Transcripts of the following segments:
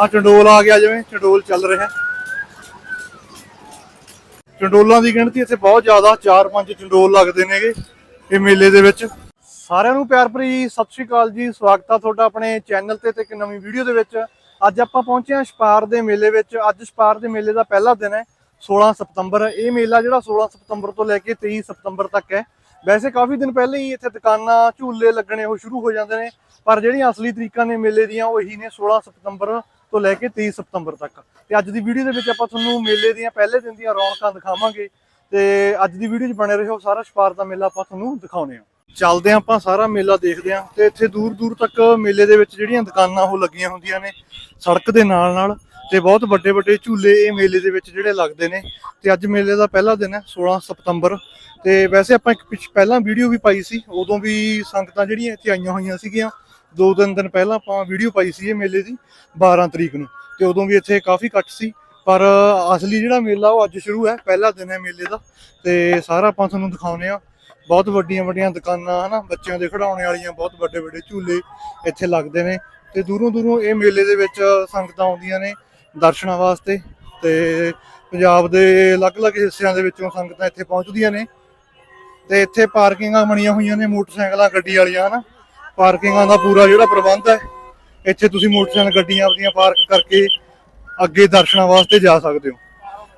ਆ ਚੰਡੋਲ ਆ ਗਿਆ ਜਿਵੇਂ ਚੰਡੋਲ ਚੱਲ ਰਿਹਾ। ਚੰਡੋਲਾਂ ਦੀ ਗਿਣਤੀ ਇੱਥੇ ਬਹੁਤ ਜ਼ਿਆਦਾ 4-5 ਚੰਡੋਲ ਲੱਗਦੇ ਨੇਗੇ ਇਹ ਮੇਲੇ ਦੇ ਵਿੱਚ। ਸਾਰਿਆਂ ਨੂੰ ਪਿਆਰ ਭਰੀ ਸਤਿ ਸ਼੍ਰੀ ਅਕਾਲ ਜੀ, ਸਵਾਗਤ ਆ ਤੁਹਾਡਾ ਆਪਣੇ ਚੈਨਲ ਤੇ ਤੇ ਇੱਕ ਨਵੀਂ ਵੀਡੀਓ ਦੇ ਵਿੱਚ। ਅੱਜ ਆਪਾਂ ਪਹੁੰਚੇ ਹਾਂ ਛਪਾਰ ਦੇ ਮੇਲੇ ਵਿੱਚ। ਅੱਜ ਛਪਾਰ ਦੇ ਮੇਲੇ ਦਾ ਪਹਿਲਾ ਦਿਨ ਹੈ 16 ਸਤੰਬਰ। ਇਹ ਮੇਲਾ ਜਿਹੜਾ 16 ਸਤੰਬਰ ਤੋਂ ਲੈ ਕੇ 23 ਸਤੰਬਰ ਤੱਕ ਹੈ। ਵੈਸੇ ਕਾਫੀ ਦਿਨ ਪਹਿਲਾਂ ਹੀ ਇੱਥੇ ਦੁਕਾਨਾਂ, ਝੂਲੇ ਲੱਗਣੇ ਉਹ ਸ਼ੁਰੂ ਹੋ ਜਾਂਦੇ ਨੇ, ਪਰ ਜਿਹੜੀਆਂ ਅਸਲੀ ਤਰੀਕਾਂ ਨੇ ਮੇਲੇ ਦੀਆਂ, ਉਹ ਇਹੀ ਨੇ 16 ਸਤੰਬਰ ਤੋਂ ਲੈ ਕੇ 23 ਸਤੰਬਰ ਤੱਕ। ਤੇ ਅੱਜ ਦੀ ਵੀਡੀਓ ਦੇ ਵਿੱਚ ਆਪਾਂ ਤੁਹਾਨੂੰ ਮੇਲੇ ਦੀਆਂ ਪਹਿਲੇ ਦਿਨ ਦੀਆਂ ਰੌਣਕਾਂ ਦਿਖਾਵਾਂਗੇ। ਤੇ ਅੱਜ ਦੀ ਵੀਡੀਓ 'ਚ ਬਣੇ ਰਹੋ ਸਾਰਾ ਛਪਾਰ ਮੇਲਾ ਆਪਾਂ ਤੁਹਾਨੂੰ ਦਿਖਾਉਨੇ ਆ ਚੱਲਦੇ ਹਾਂ ਆਪਾਂ ਸਾਰਾ ਮੇਲਾ ਦੇਖਦੇ ਹਾਂ ਤੇ ਇੱਥੇ ਦੂਰ ਦੂਰ ਤੱਕ ਮੇਲੇ ਦੇ ਵਿੱਚ ਜਿਹੜੀਆਂ ਦੁਕਾਨਾਂ ਉਹ ਲੱਗੀਆਂ ਹੁੰਦੀਆਂ ਨੇ ਸੜਕ ਦੇ ਨਾਲ ਨਾਲ ਤੇ ਬਹੁਤ ਵੱਡੇ ਵੱਡੇ ਝੂਲੇ ਇਹ ਮੇਲੇ ਦੇ ਵਿੱਚ ਜਿਹੜੇ ਲੱਗਦੇ ਨੇ। ਤੇ ਅੱਜ ਮੇਲੇ ਦਾ ਪਹਿਲਾ ਦਿਨ ਹੈ 16 ਸਤੰਬਰ। ਤੇ ਵੈਸੇ ਆਪਾਂ ਇੱਕ ਪਿਛ, ਪਹਿਲਾਂ ਵੀਡੀਓ ਵੀ ਪਾਈ ਸੀ, ਉਦੋਂ ਵੀ ਸੰਗਤਾਂ ਜਿਹੜੀਆਂ ਇੱਥੇ ਆਈਆਂ ਹੋਈਆਂ ਸੀਗੀਆਂ। ਦੋ ਤਿੰਨ ਦਿਨ ਪਹਿਲਾਂ ਆਪਾਂ ਵੀਡੀਓ ਪਾਈ ਸੀ ਇਹ ਮੇਲੇ ਦੀ 12 ਤਰੀਕ ਨੂੰ। ਤੇ ਉਦੋਂ ਵੀ ਇੱਥੇ ਕਾਫੀ ਇਕੱਠ ਸੀ। ਪਰ ਅਸਲੀ ਜਿਹੜਾ ਮੇਲਾ ਉਹ ਅੱਜ ਸ਼ੁਰੂ ਹੈ, ਪਹਿਲਾ ਦਿਨ ਹੈ ਮੇਲੇ ਦਾ। ਤੇ ਸਾਰਾ ਆਪਾਂ ਤੁਹਾਨੂੰ ਦਿਖਾਉਨੇ ਆ ਬਹੁਤ ਵੱਡੀਆਂ ਵੱਡੀਆਂ ਦੁਕਾਨਾਂ, ਹਨਾ, ਬੱਚਿਆਂ ਦੇ ਖਿਡੌਣੇ ਵਾਲੀਆਂ, ਬਹੁਤ ਵੱਡੇ ਵੱਡੇ ਝੂਲੇ ਇੱਥੇ ਲੱਗਦੇ ਨੇ। ਤੇ ਦੂਰੋਂ ਦੂਰੋਂ ਇਹ ਮੇਲੇ ਦੇ ਵਿੱਚ ਸੰਗਤਾਂ ਆਉਂਦੀਆਂ ਨੇ ਦਰਸ਼ਨਾਂ ਵਾਸਤੇ। ਤੇ ਪੰਜਾਬ ਦੇ ਅਲੱਗ-ਅਲੱਗ ਹਿੱਸਿਆਂ ਦੇ ਵਿੱਚੋਂ ਸੰਗਤਾਂ ਇੱਥੇ ਪਹੁੰਚਦੀਆਂ ਨੇ। ਤੇ ਇੱਥੇ ਪਾਰਕਿੰਗਾਂ ਬਣੀਆਂ ਹੋਈਆਂ ਨੇ, ਮੋਟਰਸਾਈਕਲਾਂ, ਗੱਡੀ ਵਾਲੀਆਂ, ਹਨਾ। ਪਾਰਕਿੰਗਾਂ ਦਾ ਪੂਰਾ ਜਿਹੜਾ ਪ੍ਰਬੰਧ ਹੈ, ਇੱਥੇ ਤੁਸੀਂ ਮੋਟਰਸਾਈਕਲ ਗੱਡੀਆਂ ਆਪਣੀਆਂ ਪਾਰਕ ਕਰਕੇ ਅੱਗੇ ਦਰਸ਼ਨਾਂ ਵਾਸਤੇ ਜਾ ਸਕਦੇ ਹੋ।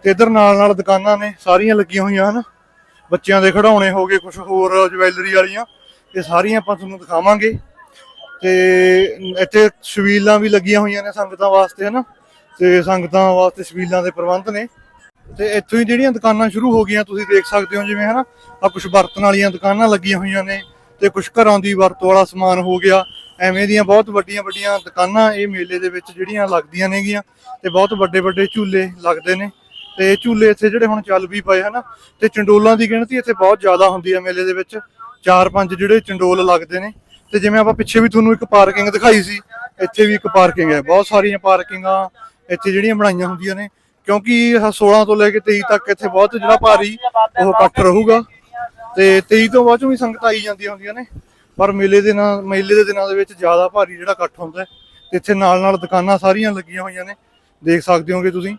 ਤੇ ਇਧਰ ਨਾਲ ਨਾਲ ਦੁਕਾਨਾਂ ਨੇ, ਸਾਰੀਆਂ ਲੱਗੀਆਂ ਹੋਈਆਂ ਹਨ। ਬੱਚਿਆਂ ਦੇ ਖਿਡੌਣੇ ਹੋ ਗਏ ਕੁਝ ਹੋਰ ਜਵੈਲਰੀ ਵਾਲੀਆਂ। ਇਹ ਸਾਰੀਆਂ ਆਪਾਂ ਤੁਹਾਨੂੰ ਦਿਖਾਵਾਂਗੇ। ਤੇ ਇੱਥੇ ਛਬੀਲਾਂ ਵੀ ਲੱਗੀਆਂ ਹੋਈਆਂ ਨੇ ਸੰਗਤਾਂ ਵਾਸਤੇ, ਹਨਾ? ਤੇ ਸੰਗਤਾਂ ਵਾਸਤੇ ਛਬੀਲਾਂ ਦੇ ਪ੍ਰਬੰਧ ਨੇ। ਤੇ ਇੱਥੋਂ ਹੀ ਜਿਹੜੀਆਂ ਦੁਕਾਨਾਂ ਸ਼ੁਰੂ ਹੋ ਗਈਆਂ, ਤੁਸੀਂ ਦੇਖ ਸਕਦੇ ਹੋ ਜਿਵੇਂ, ਹਨਾ? ਆ ਕੁਝ ਬਰਤਨ ਵਾਲੀਆਂ ਦੁਕਾਨਾਂ ਲੱਗੀਆਂ ਹੋਈਆਂ ਨੇ। ਤੇ ਕੁਝ ਘਰਾਂ ਦੀ ਵਰਤੋਂ ਵਾਲਾ ਸਮਾਨ ਹੋ ਗਿਆ। ਐਵੇਂ ਦੀਆਂ ਬਹੁਤ ਵੱਡੀਆਂ ਵੱਡੀਆਂ ਦੁਕਾਨਾਂ ਇਹ ਮੇਲੇ ਦੇ ਵਿੱਚ ਜਿਹੜੀਆਂ ਲੱਗਦੀਆਂ ਨੇਗੀਆਂ ਤੇ ਬਹੁਤ ਵੱਡੇ ਵੱਡੇ ਝੂਲੇ ਲੱਗਦੇ ਨੇ। ਤੇ ਝੂਲੇ ਇੱਥੇ ਜਿਹੜੇ ਹੁਣ ਚੱਲ ਵੀ ਪਏ ਹਨਾ, ਤੇ ਚੰਡੋਲਾਂ ਦੀ ਗਿਣਤੀ ਇੱਥੇ ਬਹੁਤ ਜ਼ਿਆਦਾ ਹੁੰਦੀ ਹੈ ਮੇਲੇ ਦੇ ਵਿੱਚ। ਚਾਰ ਪੰਜ ਜਿਹੜੇ ਚੰਡੋਲ ਲੱਗਦੇ ਨੇ। ਤੇ ਜਿਵੇਂ ਆਪਾਂ ਪਿੱਛੇ ਵੀ ਤੁਹਾਨੂੰ ਇੱਕ ਪਾਰਕਿੰਗ ਦਿਖਾਈ ਸੀ, ਇੱਥੇ ਵੀ ਇੱਕ ਪਾਰਕਿੰਗ ਹੈ। ਬਹੁਤ ਸਾਰੀਆਂ ਪਾਰਕਿੰਗਾਂ ਇੱਥੇ ਜਿਹੜੀਆਂ ਬਣਾਈਆਂ ਹੁੰਦੀਆਂ ਨੇ। ਕਿਉਂਕਿ ਆਹ 16 ਤੋਂ ਲੈ ਕੇ 23 ਤੱਕ ਇੱਥੇ ਬਹੁਤ ਜਿਹੜਾ ਭਾਰੀ ਉਹ ਇਕੱਠ ਰਹੂਗਾ। ਤੇ 23 ਤੋਂ ਬਾਅਦ ਚੋਂ ਵੀ ਸੰਗਤ ਆਈ ਜਾਂਦੀਆਂ ਹੁੰਦੀਆਂ ਨੇ। ਪਰ ਮੇਲੇ ਦੇ ਨਾਲ ਮੇਲੇ ਦੇ ਦਿਨਾਂ ਦੇ ਵਿੱਚ ਜ਼ਿਆਦਾ ਭਾਰੀ ਜਿਹੜਾ ਇਕੱਠ ਹੁੰਦਾ ਤੇ ਇੱਥੇ ਨਾਲ ਨਾਲ ਦੁਕਾਨਾਂ ਸਾਰੀਆਂ ਲੱਗੀਆਂ ਹੋਈਆਂ ਨੇ। ਦੇਖ ਸਕਦੇ ਹੋਗੇ ਤੁਸੀਂ।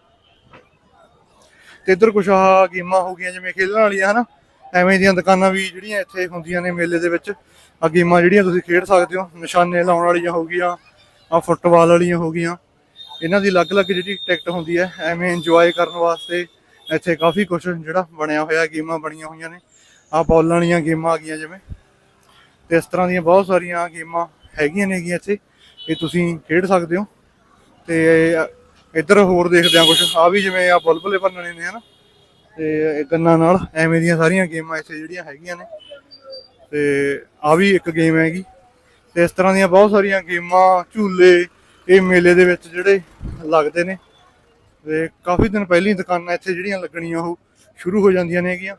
ਤੇ ਇੱਧਰ ਕੁਛ ਆਹ ਗੇਮਾਂ ਹੋ ਗਈਆਂ, ਜਿਵੇਂ ਖੇਡਣ ਵਾਲੀਆਂ, ਹਨਾ? ਐਵੇਂ ਦੀਆਂ ਦੁਕਾਨਾਂ ਵੀ ਜਿਹੜੀਆਂ ਇੱਥੇ ਹੁੰਦੀਆਂ ਨੇ ਮੇਲੇ ਦੇ ਵਿੱਚ। ਆ ਗੇਮਾਂ ਜਿਹੜੀਆਂ ਤੁਸੀਂ ਖੇਡ ਸਕਦੇ ਹੋ। ਨਿਸ਼ਾਨੇ ਲਾਉਣ ਵਾਲੀਆਂ ਹੋ ਗਈਆਂ ਆ ਫੁੱਟਬਾਲ ਵਾਲੀਆਂ ਹੋ ਗਈਆਂ। ਇਹਨਾਂ ਦੀ ਅਲੱਗ-ਅਲੱਗ ਜਿਹੜੀ ਟਿਕਟ ਹੁੰਦੀ ਹੈ, ਐਵੇਂ ਇੰਜੋਏ ਕਰਨ ਵਾਸਤੇ ਇੱਥੇ ਕਾਫੀ ਕੁਝ ਜਿਹੜਾ ਬਣਿਆ ਹੋਇਆ, ਗੇਮਾਂ ਬਣੀਆਂ ਹੋਈਆਂ ਨੇ। ਆ ਬੋਲਾਂ ਵਾਲੀਆਂ ਗੇਮਾਂ ਆ ਗਈਆਂ ਜਿਵੇਂ। ਤੇ ਇਸ ਤਰ੍ਹਾਂ ਦੀਆਂ ਬਹੁਤ ਸਾਰੀਆਂ ਗੇਮਾਂ ਹੈਗੀਆਂ ਨੇਗੀਆਂ ਇੱਥੇ ਇਹ ਤੁਸੀਂ ਖੇਡ ਸਕਦੇ ਹੋ। ਤੇ ਇੱਧਰ ਹੋਰ ਦੇਖਦੇ ਆ ਕੁਝ ਆ ਵੀ ਜਿਵੇਂ ਆ ਬੁਲਬੁਲੇ ਭੰਨਣੇ ਨੇ, ਹਨਾ। ਤੇ ਇਹ ਗੰਨਾਂ ਨਾਲ ਐਵੇਂ ਦੀਆਂ ਸਾਰੀਆਂ ਗੇਮਾਂ ਇੱਥੇ ਜਿਹੜੀਆਂ ਹੈਗੀਆਂ ਨੇ। ਤੇ ਆ ਵੀ ਇੱਕ ਗੇਮ ਹੈਗੀ। ਤੇ ਇਸ ਤਰ੍ਹਾਂ ਦੀਆਂ ਬਹੁਤ ਸਾਰੀਆਂ ਗੇਮਾਂ, ਝੂਲੇ, ਇਹ ਮੇਲੇ ਦੇ ਵਿੱਚ ਜਿਹੜੇ ਲੱਗਦੇ ਨੇ। ਤੇ ਕਾਫੀ ਦਿਨ ਪਹਿਲਾਂ ਹੀ ਦੁਕਾਨਾਂ ਇੱਥੇ ਜਿਹੜੀਆਂ ਲੱਗਣੀਆਂ, ਉਹ ਸ਼ੁਰੂ ਹੋ ਜਾਂਦੀਆਂ ਨੇਗੀਆਂ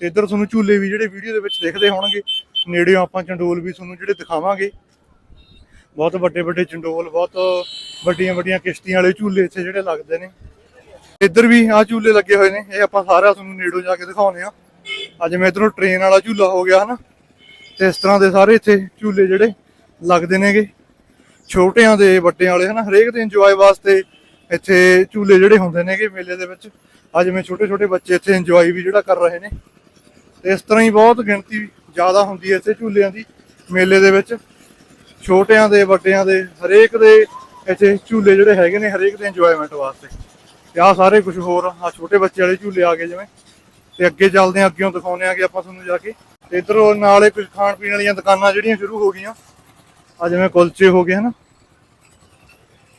ਤੇ ਇੱਧਰ ਤੁਹਾਨੂੰ ਝੂਲੇ ਵੀ ਜਿਹੜੇ ਵੀਡੀਓ ਦੇ ਵਿੱਚ ਦਿਖਦੇ ਹੋਣਗੇ, ਨੇੜਿਓਂ ਆਪਾਂ ਚੰਡੋਲ ਵੀ ਤੁਹਾਨੂੰ ਜਿਹੜੇ ਦਿਖਾਵਾਂਗੇ। ਬਹੁਤ ਵੱਡੇ ਵੱਡੇ ਚੰਡੋਲ, ਬਹੁਤ ਵੱਡੀਆਂ ਵੱਡੀਆਂ ਕਿਸ਼ਤੀਆਂ ਵਾਲੇ ਝੂਲੇ ਇੱਥੇ ਜਿਹੜੇ ਲੱਗਦੇ ਨੇ। ਇੱਧਰ ਵੀ ਆ ਝੂਲੇ ਲੱਗੇ ਹੋਏ ਨੇ, ਇਹ ਆਪਾਂ ਸਾਰਾ ਤੁਹਾਨੂੰ ਨੇੜੋਂ ਜਾ ਕੇ ਦਿਖਾਉਨੇ ਆ ਅੱਜ ਮੈਂ ਇਧਰੋਂ ਟ੍ਰੇਨ ਵਾਲਾ ਝੂਲਾ ਹੋ ਗਿਆ ਹਨਾ, ਤੇ ਇਸ ਤਰ੍ਹਾਂ ਦੇ ਸਾਰੇ ਇੱਥੇ ਝੂਲੇ ਜਿਹੜੇ ਲੱਗਦੇ ਨੇਗੇ। ਛੋਟਿਆਂ ਦੇ, ਵੱਡਿਆਂ ਵਾਲੇ ਹਨਾ, ਹਰੇਕ ਦੇ ਇੰਜੋਏ ਵਾਸਤੇ ਇੱਥੇ ਝੂਲੇ ਜਿਹੜੇ ਹੁੰਦੇ ਨੇਗੇ ਮੇਲੇ ਦੇ ਵਿੱਚ। ਅੱਜ ਮੈਂ ਛੋਟੇ ਛੋਟੇ ਬੱਚੇ ਇੱਥੇ ਇੰਜੋਏ ਵੀ ਜਿਹੜਾ ਕਰ ਰਹੇ ਨੇ। ਤੇ ਇਸ ਤਰ੍ਹਾਂ ਹੀ ਬਹੁਤ ਗਿਣਤੀ ਜ਼ਿਆਦਾ ਹੁੰਦੀ ਹੈ ਇੱਥੇ ਝੂਲਿਆਂ ਦੀ ਮੇਲੇ ਦੇ ਵਿੱਚ। ਛੋਟਿਆਂ ਦੇ, ਵੱਡਿਆਂ ਦੇ, ਹਰੇਕ ਦੇ ਇੱਥੇ ਝੂਲੇ ਜਿਹੜੇ ਹੈਗੇ ਨੇ, ਹਰੇਕ ਦੇ ਇੰਜੋਇਮੈਂਟ ਵਾਸਤੇ। ਤੇ ਆਹ ਸਾਰੇ ਕੁਝ ਹੋਰ ਆ ਛੋਟੇ ਬੱਚੇ ਵਾਲੇ ਝੂਲੇ ਆ ਗਏ ਜਿਵੇਂ। ਤੇ ਅੱਗੇ ਚੱਲਦੇ ਆ ਅੱਗੇੋਂ ਦਿਖਾਉਂਦੇ ਆ ਕਿ ਆਪਾਂ ਤੁਹਾਨੂੰ ਜਾ ਕੇ। ਤੇ ਇੱਧਰ ਨਾਲੇ ਕੁਝ ਖਾਣ ਪੀਣ ਵਾਲੀਆਂ ਦੁਕਾਨਾਂ ਜਿਹੜੀਆਂ ਸ਼ੁਰੂ ਹੋ ਗਈਆਂ। ਆ ਜਿਵੇਂ ਕੁਲਚੇ ਹੋ ਗਏ, ਹਨਾ।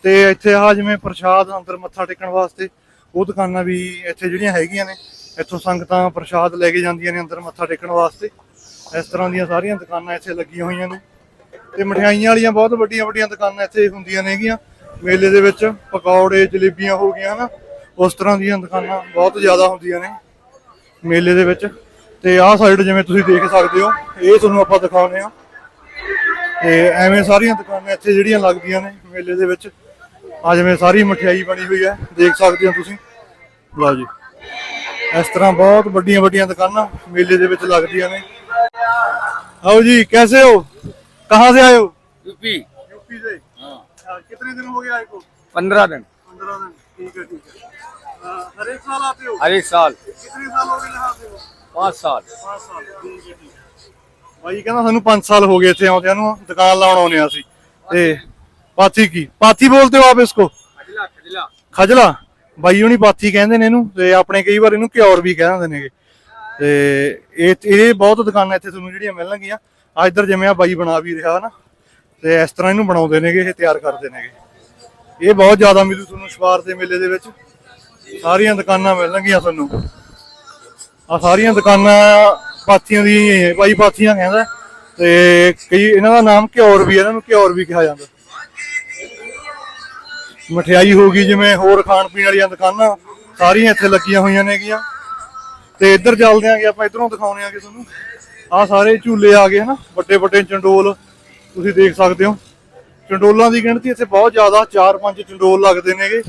ਤੇ ਇੱਥੇ ਆ ਜਿਵੇਂ ਪ੍ਰਸ਼ਾਦ ਅੰਦਰ ਮੱਥਾ ਟੇਕਣ ਵਾਸਤੇ ਉਹ ਦੁਕਾਨਾਂ ਵੀ ਇੱਥੇ ਜਿਹੜੀਆਂ ਹੈਗੀਆਂ ਨੇ। ਇੱਥੋਂ ਸੰਗਤਾਂ ਪ੍ਰਸ਼ਾਦ ਲੈ ਕੇ ਜਾਂਦੀਆਂ ਨੇ ਅੰਦਰ ਮੱਥਾ ਟੇਕਣ ਵਾਸਤੇ। ਇਸ ਤਰ੍ਹਾਂ ਦੀਆਂ ਸਾਰੀਆਂ ਦੁਕਾਨਾਂ ਇੱਥੇ ਲੱਗੀਆਂ ਹੋਈਆਂ ਨੇ। ਤੇ ਮਠਿਆਈਆਂ ਵਾਲੀਆਂ ਬਹੁਤ ਵੱਡੀਆਂ ਵੱਡੀਆਂ ਦੁਕਾਨਾਂ ਇੱਥੇ ਹੁੰਦੀਆਂ ਨੇਗੀਆਂ। ਮੇਲੇ ਦੇ ਵਿੱਚ ਪਕੌੜੇ, ਜਲੇਬੀਆਂ ਹੋ ਗਈਆਂ, ਹਨਾ? ਉਸ ਤਰ੍ਹਾਂ ਦੀਆਂ ਦੁਕਾਨਾਂ ਬਹੁਤ ਜ਼ਿਆਦਾ ਹੁੰਦੀਆਂ ਨੇ ਮੇਲੇ ਦੇ ਵਿੱਚ। ਤੇ ਆਹ ਸਾਈਡ ਜਿਵੇਂ ਤੁਸੀਂ ਦੇਖ ਸਕਦੇ ਹੋ, ਇਹ ਤੁਹਾਨੂੰ ਆਪਾਂ ਦਿਖਾਉਂਦੇ ਆ ਤੇ ਐਵੇਂ ਸਾਰੀਆਂ ਦੁਕਾਨਾਂ ਇੱਥੇ ਜਿਹੜੀਆਂ ਲੱਗਦੀਆਂ ਨੇ ਮੇਲੇ ਦੇ ਵਿੱਚ। ਆ ਜਿਵੇਂ ਸਾਰੀ ਮਠਿਆਈ ਬਣੀ ਹੋਈ ਹੈ, ਦੇਖ ਸਕਦੇ ਹੋ ਤੁਸੀਂ। ਲਓ ਜੀ। ਇਸ ਤਰ੍ਹਾਂ ਬਹੁਤ ਵੱਡੀਆਂ ਵੱਡੀਆਂ ਦੁਕਾਨਾਂ ਮੇਲੇ ਦੇ ਵਿੱਚ ਲੱਗਦੀਆਂ ਨੇ आओ जी कैसे हो कहाँ से आए हो यूपी यूपी से हाँ कितने दिन हो गए आए को पंद्रह दिन 15 दिन ठीक है ठीक है हर एक साल आते हो हर एक साल कितने साल हो गए यहाँ पे पाँच साल 5 ਸਾਲ ਠੀਕ ਹੈ ਠੀਕ ਹੈ ਬਾਈ ਕਹਿੰਦਾ ਸਾਨੂੰ 5 ਸਾਲ ਹੋ ਗਏ ਇੱਥੇ ਆਉਂਦਿਆਂ ਨੂੰ ਦੁਕਾਨ ਲਾਉਣ ਆਉਂਦੇ ਆ ਅਸੀਂ ਤੇ ਪਾਥੀ ਕੀ ਪਾਥੀ ਬੋਲਦੇ ਹੋ ਆਪ ਇਸਕੋ खजला खजला ਖਜਲਾ ਬਾਈ ਹੁਣੀ ਪਾਥੀ ਕਹਿੰਦੇ ਨੇ ਇਹਨੂੰ ਤੇ ਆਪਣੇ ਕਈ ਵਾਰ ਇਹਨੂੰ ਘਿਓਰ ਵੀ ਕਹਿ ਦਿੰਦੇ ਨੇਗੇ। ਤੇ ਇਹ ਇਹ ਬਹੁਤ ਦੁਕਾਨਾਂ ਇੱਥੇ ਤੁਹਾਨੂੰ ਜਿਹੜੀਆਂ ਮਿਲਣਗੀਆਂ। ਆ ਇੱਧਰ ਜਿਵੇਂ ਆ ਬਾਈ ਬਣਾ ਵੀ ਰਿਹਾ ਨਾ ਤੇ ਇਸ ਤਰ੍ਹਾਂ ਇਹਨੂੰ ਬਣਾਉਂਦੇ ਨੇਗੇ ਇਹ ਤਿਆਰ ਕਰਦੇ ਨੇਗੇ। ਇਹ ਬਹੁਤ ਜ਼ਿਆਦਾ ਮਿਲੂ ਤੁਹਾਨੂੰ ਸ਼ਵਾਰ ਦੇ ਮੇਲੇ ਦੇ ਵਿੱਚ। ਸਾਰੀਆਂ ਦੁਕਾਨਾਂ ਮਿਲਣਗੀਆਂ ਤੁਹਾਨੂੰ। ਆ ਸਾਰੀਆਂ ਦੁਕਾਨਾਂ ਪਾਥੀਆਂ ਦੀਆਂ ਹੀ ਹੈ ਬਾਈ ਪਾਥੀਆਂ ਕਹਿੰਦਾ ਤੇ ਕਈ ਇਹਨਾਂ ਦਾ ਨਾਮ ਘਿਓਰ ਵੀ ਹੈ, ਇਹਨਾਂ ਨੂੰ ਘਿਓਰ ਵੀ ਕਿਹਾ ਜਾਂਦਾ। ਮਠਿਆਈ ਹੋ ਗਈ ਜਿਵੇਂ ਹੋਰ ਖਾਣ ਪੀਣ ਵਾਲੀਆਂ ਦੁਕਾਨਾਂ ਸਾਰੀਆਂ ਇੱਥੇ ਲੱਗੀਆਂ ਹੋਈਆਂ ਨੇਗੀਆਂ। ਤੇ ਇੱਧਰ ਚੱਲਦੇ ਆਂਗੇ ਆਪਾਂ, ਇਧਰੋਂ ਦਿਖਾਉਣੇ ਆਂਗੇ ਤੁਹਾਨੂੰ। ਆਹ ਸਾਰੇ ਝੂਲੇ ਆ ਗਏ ਹਨਾ ਵੱਡੇ ਵੱਡੇ ਚੰਡੋਲ, ਤੁਸੀਂ ਦੇਖ ਸਕਦੇ ਹੋ। ਚੰਡੋਲਾਂ ਦੀ ਗਿਣਤੀ ਇੱਥੇ ਬਹੁਤ ਜ਼ਿਆਦਾ 4-5 ਚੰਡੋਲ ਲੱਗਦੇ ਨੇਗੇ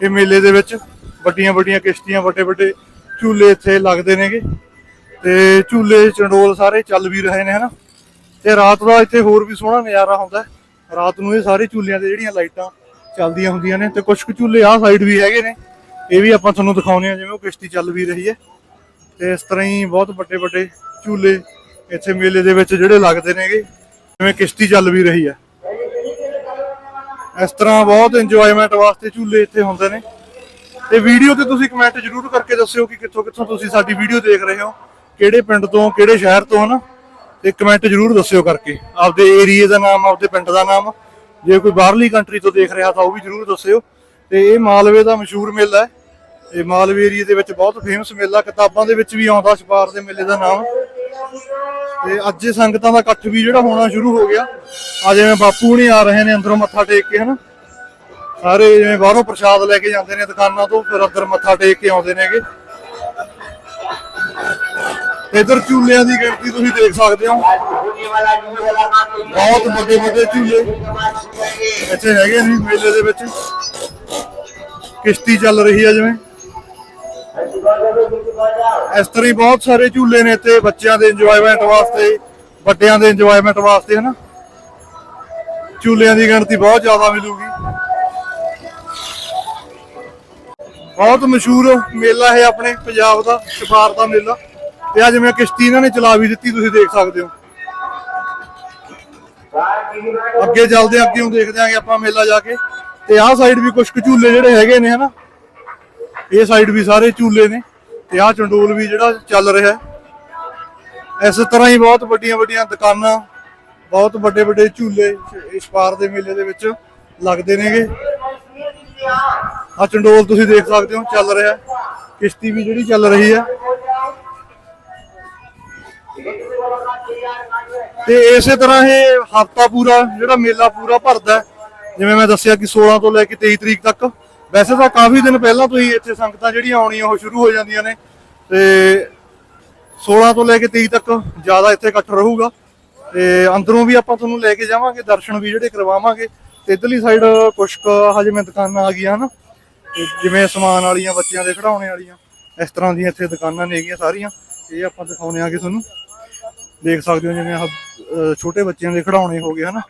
ਇਹ ਮੇਲੇ ਦੇ ਵਿੱਚ। ਵੱਡੀਆਂ ਵੱਡੀਆਂ ਕਿਸ਼ਤੀਆਂ ਵੱਡੇ ਵੱਡੇ ਝੂਲੇ ਇੱਥੇ ਲੱਗਦੇ ਨੇਗੇ। ਤੇ ਝੂਲੇ, ਚੰਡੋਲ ਸਾਰੇ ਚੱਲ ਵੀ ਰਹੇ ਨੇ ਹਨਾ। ਤੇ ਰਾਤ ਦਾ ਇੱਥੇ ਹੋਰ ਵੀ ਸੋਹਣਾ ਨਜ਼ਾਰਾ ਹੁੰਦਾ। ਰਾਤ ਨੂੰ ਇਹ ਸਾਰੇ ਝੂਲਿਆਂ ਤੇ ਜਿਹੜੀਆਂ ਲਾਈਟਾਂ ਚੱਲਦੀਆਂ ਹੁੰਦੀਆਂ ਨੇ ਤੇ ਕੁਝ ਕੁ ਝੂਲੇ ਆਹ ਸਾਈਡ ਵੀ ਹੈਗੇ ਨੇ। ਇਹ ਵੀ ਆਪਾਂ ਤੁਹਾਨੂੰ ਦਿਖਾਉਨੇ ਆ ਜਿਵੇਂ ਉਹ ਕਿਸ਼ਤੀ ਚੱਲ ਵੀ ਰਹੀ ਹੈ। ਤੇ ਇਸ ਤਰ੍ਹਾਂ ਹੀ ਬਹੁਤ ਵੱਡੇ ਵੱਡੇ ਝੂਲੇ ਇੱਥੇ ਮੇਲੇ ਦੇ ਵਿੱਚ ਜਿਹੜੇ ਲੱਗਦੇ ਨੇਗੇ, ਜਿਵੇਂ ਕਿਸ਼ਤੀ ਚੱਲ ਵੀ ਰਹੀ ਹੈ। ਇਸ ਤਰ੍ਹਾਂ ਬਹੁਤ ਇੰਜੋਇਮੈਂਟ ਵਾਸਤੇ ਝੂਲੇ ਇੱਥੇ ਹੁੰਦੇ ਨੇ। ਤੇ ਵੀਡੀਓ ਤੇ ਤੁਸੀਂ ਕਮੈਂਟ ਜ਼ਰੂਰ ਕਰਕੇ ਦੱਸਿਓ ਕਿ ਕਿੱਥੋਂ ਕਿੱਥੋਂ ਤੁਸੀਂ ਸਾਡੀ ਵੀਡੀਓ ਦੇਖ ਰਹੇ ਹੋ, ਕਿਹੜੇ ਪਿੰਡ ਤੋਂ, ਕਿਹੜੇ ਸ਼ਹਿਰ ਤੋਂ ਹਨਾ। ਤੇ ਕਮੈਂਟ ਜ਼ਰੂਰ ਦੱਸਿਓ ਕਰਕੇ। ਆਪਦੇ ਏਰੀਏ ਦਾ ਨਾਮ, ਆਪਦੇ ਪਿੰਡ ਦਾ ਨਾਮ ਜੇ ਕੋਈ ਬਾਹਰਲੀ ਕੰਟਰੀ ਤੋਂ ਦੇਖ ਰਿਹਾ ਤਾਂ ਉਹ ਵੀ ਜ਼ਰੂਰ ਦੱਸਿਓ। ਤੇ ਇਹ ਮਾਲਵੇ ਦਾ ਮਸ਼ਹੂਰ ਮੇਲਾ ਹੈ। ਇਹ ਮਾਲਵੇ ਏਰੀਏ ਦੇ ਵਿੱਚ ਬਹੁਤ ਫੇਮਸ ਮੇਲਾ, ਕਿਤਾਬਾਂ ਦੇ ਵਿੱਚ ਵੀ ਆਉਂਦਾ ਛਪਾਰ ਦੇ ਮੇਲੇ ਦਾ ਨਾਮ। ਤੇ ਅੱਜ ਇਹ ਸੰਗਤਾਂ ਦਾ ਇਕੱਠ ਵੀ ਜਿਹੜਾ ਹੋਣਾ ਸ਼ੁਰੂ ਹੋ ਗਿਆ। ਆ ਜਿਵੇਂ ਬਾਪੂ ਹੁਣੀ ਆ ਰਹੇ ਨੇ ਅੰਦਰੋਂ ਮੱਥਾ ਟੇਕ ਕੇ, ਹਨਾ? ਸਾਰੇ ਜਿਵੇਂ ਬਾਹਰੋਂ ਪ੍ਰਸ਼ਾਦ ਲੈ ਕੇ ਜਾਂਦੇ ਨੇ ਦੁਕਾਨਾਂ ਤੋਂ, ਫਿਰ ਅੰਦਰ ਮੱਥਾ ਟੇਕ ਕੇ ਆਉਂਦੇ ਨੇਗੇ। ਇਧਰ ਝੂਲਿਆਂ ਦੀ ਗਿਣਤੀ ਤੁਸੀਂ ਦੇਖ ਸਕਦੇ ਹੋ। ਬਹੁਤ ਵੱਡੇ ਵੱਡੇ ਝੂਲੇ। ਇੱਥੇ ਹੈਗੇ ਨੇ ਮੇਲੇ ਦੇ ਵਿੱਚ। ਕਿਸ਼ਤੀ ਚੱਲ ਰਹੀ ਹੈ ਜਿਵੇਂ। ਇਸ ਤਰ੍ਹਾਂ ਹੀ ਬਹੁਤ ਸਾਰੇ ਝੂਲੇ ਨੇ ਇੱਥੇ, ਬੱਚਿਆਂ ਦੇ ਇੰਜੋਇਮੈਂਟ ਵਾਸਤੇ, ਵੱਡਿਆਂ ਦੇ ਇੰਜੋਇਮੈਂਟ ਵਾਸਤੇ, ਹਨਾ। ਝੂਲਿਆਂ ਦੀ ਗਿਣਤੀ ਬਹੁਤ ਜ਼ਿਆਦਾ ਮਿਲੂਗੀ। ਬਹੁਤ ਮਸ਼ਹੂਰ ਮੇਲਾ ਹੈ ਆਪਣੇ ਪੰਜਾਬ ਦਾ ਛਪਾਰ ਦਾ ਮੇਲਾ। ਤੇ ਅੱਜ ਮੈਂ ਕਿਸ਼ਤੀ ਇਹਨਾਂ ਨੇ ਚਲਾ ਵੀ ਦਿੱਤੀ, ਤੁਸੀਂ ਦੇਖ ਸਕਦੇ ਹੋ। ਅੱਗੇ ਚੱਲਦੇ ਹਾਂ, ਅੱਗੇ ਦੇਖਦੇ ਆਂਗੇ ਆਪਾਂ ਮੇਲਾ ਜਾ ਕੇ। ਤੇ ਆਹ ਸਾਈਡ ਵੀ ਕੁਝ ਕੁ ਝੂਲੇ ਜਿਹੜੇ ਹੈਗੇ ਨੇ, ਹਨਾ? ਇਹ ਸਾਈਡ ਵੀ ਸਾਰੇ ਝੂਲੇ ਨੇ। ਤੇ ਆਹ ਚੰਡੋਲ ਵੀ ਜਿਹੜਾ ਚੱਲ ਰਿਹਾ ਹੈ। ਇਸ ਤਰ੍ਹਾਂ ਹੀ ਬਹੁਤ ਵੱਡੀਆਂ ਵੱਡੀਆਂ ਦੁਕਾਨਾਂ, ਬਹੁਤ ਵੱਡੇ ਵੱਡੇ ਝੂਲੇ ਇਸ ਪਾਰ ਦੇ ਮੇਲੇ ਦੇ ਵਿੱਚ ਲੱਗਦੇ ਨੇਗੇ। ਆ ਚੰਡੋਲ ਤੁਸੀਂ ਦੇਖ ਸਕਦੇ ਹੋ, ਚੱਲ ਰਿਹਾ ਹੈ। ਕਿਸ਼ਤੀ ਵੀ ਜਿਹੜੀ ਚੱਲ ਰਹੀ ਹੈ। ਤੇ ਇਸੇ ਤਰ੍ਹਾਂ ਇਹ ਹਫਤਾ ਪੂਰਾ, ਜਿਹੜਾ ਮੇਲਾ ਪੂਰਾ ਭਰਦਾ ਹੈ। ਜਿਵੇਂ ਮੈਂ ਦੱਸਿਆ ਕਿ 16 ਤੋਂ ਲੈ ਕੇ 23 ਤਰੀਕ ਤੱਕ, ਵੈਸੇ ਤਾਂ ਕਾਫੀ ਦਿਨ ਪਹਿਲਾਂ ਤੋਂ ਹੀ ਇੱਥੇ ਸੰਗਤਾਂ ਜਿਹੜੀਆਂ ਆਉਣੀਆਂ ਉਹ ਸ਼ੁਰੂ ਹੋ ਜਾਂਦੀਆਂ ਨੇ, ਤੇ 16 ਤੋਂ ਲੈ ਕੇ 23 ਤੱਕ ਜ਼ਿਆਦਾ ਇੱਥੇ ਇਕੱਠ ਰਹੂਗਾ, ਤੇ ਅੰਦਰੋਂ ਵੀ ਆਪਾਂ ਤੁਹਾਨੂੰ ਲੈ ਕੇ ਜਾਵਾਂਗੇ, ਦਰਸ਼ਨ ਵੀ ਜਿਹੜੇ ਕਰਵਾਵਾਂਗੇ, ਤੇ ਇਧਰਲੀ ਸਾਈਡ ਕੁਛ ਕੁ ਆਹ ਮੈਂ ਦੁਕਾਨਾਂ ਆ ਗਈਆਂ ਹਨ, ਤੇ ਜਿਵੇਂ ਸਮਾਨ ਵਾਲੀਆਂ ਬੱਚਿਆਂ ਦੇ ਖਿਡੌਣੇ ਵਾਲੀਆਂ, ਇਸ ਤਰ੍ਹਾਂ ਦੀਆਂ ਇੱਥੇ ਦੁਕਾਨਾਂ ਨੇਗੀਆਂ ਸਾਰੀਆਂ, ਇਹ ਆਪਾਂ ਦਿਖਾਉਣੇ ਆਗੇ ਤੁਹਾਨੂੰ ਦੇਖ ਸਕਦੇ ਹੋ ਜਿਵੇਂ ਆਹ ਛੋਟੇ ਬੱਚਿਆਂ ਦੇ ਖਿਡੌਣੇ ਹੋ ਗਏ, ਹਨਾ?